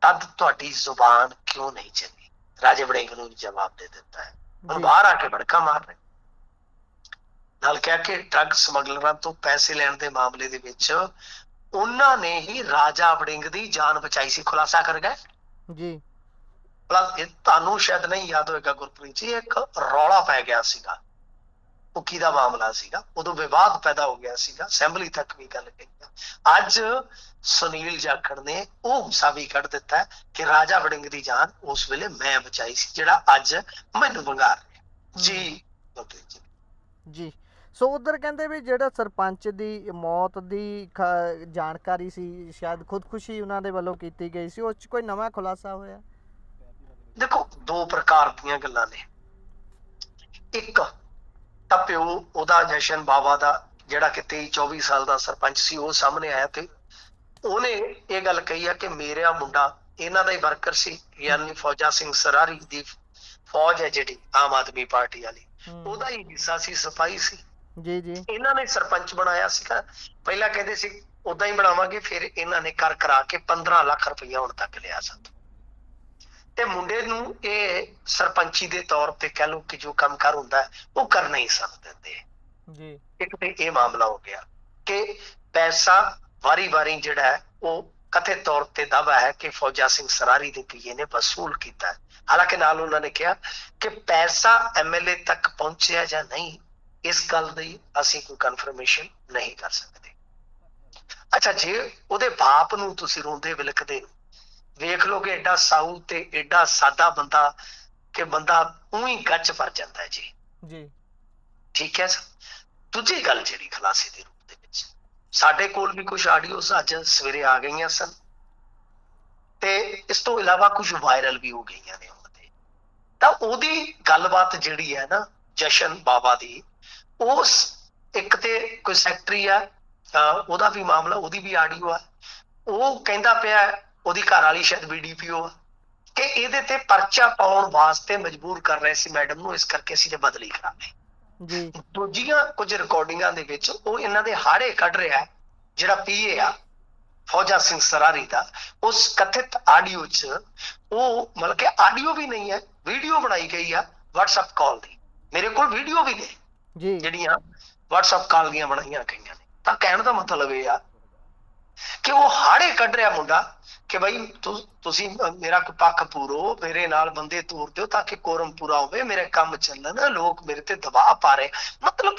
ਤਦ ਤੁਹਾਡੀ ਜ਼ੁਬਾਨ ਕਿਉਂ ਨਹੀਂ ਚੱਲੀ ਰਾਜੇ ਵੜਿੰਗ ਨੂੰ ਜਵਾਬ ਦੇ ਦਿੱਤਾ ਹੈ। ਜੀ। ਬਾਹਰ ਆ ਕੇ ਭੜਕਾ ਮਾਰ ਰਹੇ। ਨਾਲ ਕਿਹਾ ਕਿ ਡਰੱਗ ਸਮਗਲਰਾਂ ਤੋਂ ਪੈਸੇ ਲੈਣ ਦੇ ਮਾਮਲੇ ਦੇ ਵਿੱਚ ਉਹਨਾਂ ਨੇ ਹੀ ਰਾਜਾ ਵੜਿੰਗ ਦੀ ਜਾਨ ਬਚਾਈ ਸੀ ਖੁਲਾਸਾ ਕਰ ਗਏ। ਜੀ। ਪਲੱਸ ਇਹ ਤੁਹਾਨੂੰ ਸ਼ਾਇਦ ਨਹੀਂ ਯਾਦ ਹੋਏਗਾ ਗੁਰਪ੍ਰੀਤ ਜੀ ਇੱਕ ਰੌਲਾ ਪੈ ਗਿਆ ਸੀਗਾ। ਉੱਕੀ ਦਾ ਮਾਮਲਾ ਸੀਗਾ ਉਦੋਂ ਵਿਵਾਦ ਪੈਦਾ ਹੋ ਗਿਆ ਸੀਗਾ ਅਸੈਂਬਲੀ ਤੱਕ ਵੀ ਗੱਲ ਗਈ। ਅੱਜ ਸੁਨੀਲ ਜਾਖੜ ਨੇ ਉਹ ਹਿੱਸਾ ਵੀ ਕੱਢ ਦਿੱਤਾ ਕਿ ਰਾਜਾ ਵੜਿੰਗ ਦੀ ਜਾਨ ਉਸ ਵੇਲੇ ਮੈਂ ਬਚਾਈ ਸੀ ਜਿਹੜਾ ਅੱਜ ਮੈਨੂੰ ਵੰਗਾਰ ਰਿਹਾ। ਜੀ। ਜੀ। ਸੋ ਉਧਰ ਕਹਿੰਦੇ ਵੀ ਜਿਹੜਾ ਸਰਪੰਚ ਦੀ ਮੌਤ ਦੀ ਜਾਣਕਾਰੀ ਸੀ ਸ਼ਾਇਦ ਖੁਦਕੁਸ਼ੀ ਉਹਨਾਂ ਦੇ ਵੱਲੋਂ ਕੀਤੀ ਗਈ ਸੀ ਉਸ 'ਚ ਕੋਈ ਨਵਾਂ ਖੁਲਾਸਾ ਹੋਇਆ? ਦੇਖੋ ਦੋ ਪ੍ਰਕਾਰ ਦੀਆਂ ਗੱਲਾਂ ਨੇ। ਇੱਕ ਤਾਂ ਪਿਓ ਉਹਦਾ ਜਸ਼ਨ ਬਾਵਾ ਦਾ ਜਿਹੜਾ ਕਿ 23 24 ਸਾਲ ਦਾ ਸਰਪੰਚ ਸੀ ਉਹ ਸਾਹਮਣੇ ਆਇਆ ਤੇ ਉਹਨੇ ਇਹ ਗੱਲ ਕਹੀ ਆ ਕਿ ਮੇਰਾ ਮੁੰਡਾ ਇਹਨਾਂ ਦਾ ਹੀ ਵਰਕਰ ਸੀ ਯਾਨੀ ਫੌਜਾ ਸਿੰਘ ਸਰਾਰੀ ਦੀ ਫੌਜ ਹੈ ਜਿਹੜੀ ਆਮ ਆਦਮੀ ਪਾਰਟੀ ਵਾਲੀ। ਉਹਦਾ ਹੀ ਹਿੱਸਾ ਸੀ ਸਫ਼ਾਈ ਸੀ। ਜੀ ਜੀ। ਇਹਨਾਂ ਨੇ ਸਰਪੰਚ ਬਣਾਇਆ ਸੀਗਾ। ਪਹਿਲਾਂ ਕਹਿੰਦੇ ਸੀ ਉਦਾਂ ਹੀ ਬਣਾਵਾਂਗੇ ਫਿਰ ਇਹਨਾਂ ਨੇ ਕਰ ਕਰਾ ਕੇ 15 ਲੱਖ ਰੁਪਈਆ ਹੁਣ ਤੱਕ ਲਿਆ ਸਾਥੋਂ ਤੇ ਮੁੰਡੇ ਨੂੰ ਇਹ ਸਰਪੰਚੀ ਦੇ ਤੌਰ ਤੇ ਕਹਿ ਲਓ ਕਿ ਜੋ ਕੰਮ ਕਰ ਹੁੰਦਾ ਉਹ ਕਰ ਨਹੀਂ ਸਨ ਦਿੰਦੇ ਜੀ। ਇੱਕ ਤੇ ਇਹ ਮਾਮਲਾ ਹੋ ਗਿਆ ਕਿ ਪੈਸਾ ਵਾਰੀ-ਵਾਰੀ ਜਿਹੜਾ ਹੈ ਉਹ ਕਥਿਤ ਤੌਰ ਤੇ ਦਾਵਾ ਹੈ ਕਿ ਫੌਜਾ ਸਿੰਘ ਸਰਾਰੀ ਦੇ ਪੀਏ ਨੇ ਵਸੂਲ ਕੀਤਾ ਹੈ। ਹਾਲਾਂਕਿ ਨਾਲ ਉਹਨਾਂ ਨੇ ਕਿਹਾ ਕਿ ਪੈਸਾ ਐਮਐਲਏ ਤੱਕ ਪਹੁੰਚਿਆ ਜਾਂ ਨਹੀਂ ਇਸ ਗੱਲ ਦੀ ਅਸੀਂ ਕੋਈ ਕਨਫਰਮੇਸ਼ਨ ਨਹੀਂ ਕਰ ਸਕਦੇ। ਅੱਛਾ ਜੇ ਉਹਦੇ ਬਾਪ ਨੂੰ ਤੁਸੀਂ ਰੋਂਦੇ ਵਿਲਕਦੇ ਵੇਖ ਲਓ ਕਿ ਐਡਾ ਸਾਊ ਤੇ ਐਡਾ ਸਾਦਾ ਬੰਦਾ ਕਿ ਬੰਦਾ ਉਹੀ ਗੱਚ ਭਰ ਜਾਂਦਾ ਜੀ। ਜੀ। ਠੀਕ ਹੈ ਸਰ? ਦੂਜੀ ਗੱਲ ਜਿਹੜੀ ਖਲਾਸੇ ਦੇ ਰੂਪ ਦੇ ਵਿੱਚ ਸਾਡੇ ਕੋਲ ਵੀ ਕੁਝ ਆਡੀਓਸ ਅੱਜ ਸਵੇਰੇ ਆ ਗਈਆਂ ਸਨ। ਤੇ ਇਸ ਤੋਂ ਇਲਾਵਾ ਕੁਝ ਵਾਇਰਲ ਵੀ ਹੋ ਗਈਆਂ ਨੇ ਉਹਨਾਂ ਤੇ ਤਾਂ ਉਹਦੀ ਗੱਲਬਾਤ ਜਿਹੜੀ ਹੈ ਨਾ ਜਸ਼ਨ ਬਾਬਾ ਦੀ ਉਸ ਇੱਕ ਤੇ ਕੋਈ ਸੈਕਟਰੀ ਆ ਉਹਦਾ ਵੀ ਮਾਮਲਾ ਉਹਦੀ ਵੀ ਆਡੀਓ ਆ। ਉਹ ਕਹਿੰਦਾ ਪਿਆ ਉਹਦੀ ਘਰ ਵਾਲੀ ਸ਼ਾਇਦ ਬੀਡੀਪੀਓ ਆ। ਕਿ ਇਹਦੇ ਤੇ ਪਰਚਾ ਪਾਉਣ ਵਾਸਤੇ ਮਜਬੂਰ ਕਰ ਰਹੇ ਸੀ ਮੈਡਮ ਨੂੰ ਇਸ ਕਰਕੇ ਅਸੀਂ ਜੇ ਬਦਲੀ ਕਰਾ ਲਈ ਜੀ। ਦੂਜੀਆਂ ਕੁਝ ਰਿਕਾਰਡਿੰਗਾਂ ਦੇ ਵਿੱਚ ਉਹ ਇਹਨਾਂ ਦੇ ਹਾੜੇ ਕੱਢ ਰਿਹਾ ਹੈ ਜਿਹੜਾ ਪੀਏ ਆ ਫੌਜਾ ਸਿੰਘ ਸਰਾਰੀ ਦਾ ਉਸ ਕਥਿਤ ਆਡੀਓ 'ਚ ਉਹ ਮਤਲਬ ਕਿ ਆਡੀਓ ਵੀ ਨਹੀਂ ਹੈ ਵੀਡੀਓ ਬਣਾਈ ਗਈ ਆ WhatsApp ਕਾਲ ਦੀ। ਮੇਰੇ ਕੋਲ ਵੀਡੀਓ ਵੀ ਨੇ ਜੀ। ਜਿਹੜੀਆਂ WhatsApp ਕਾਲ ਦੀਆਂ ਬਣਾਈਆਂ ਗਈਆਂ ਨੇ। ਤਾਂ ਕਹਿਣ ਦਾ ਮਤਲਬ ਇਹ ਆ ਕਿ ਉਹ ਹਾੜੇ ਕੱਢ ਰਿਹਾ ਮੁੰਡਾ ਕਿ ਬਈ ਤੁਸੀਂ ਮੇਰਾ ਕੋਈ ਪੱਖ ਪੂਰੋ, ਮੇਰੇ ਨਾਲ ਬੰਦੇ ਤੋਰ ਦਿਓ ਤਾਂ ਕਿ ਕੋਰਮ ਪੂਰਾ ਹੋਵੇ, ਮੇਰੇ ਕੰਮ ਚੱਲਣ, ਲੋਕ ਮੇਰੇ ਤੇ ਦਬਾਅ ਪਾ ਰਹੇ। ਮਤਲਬ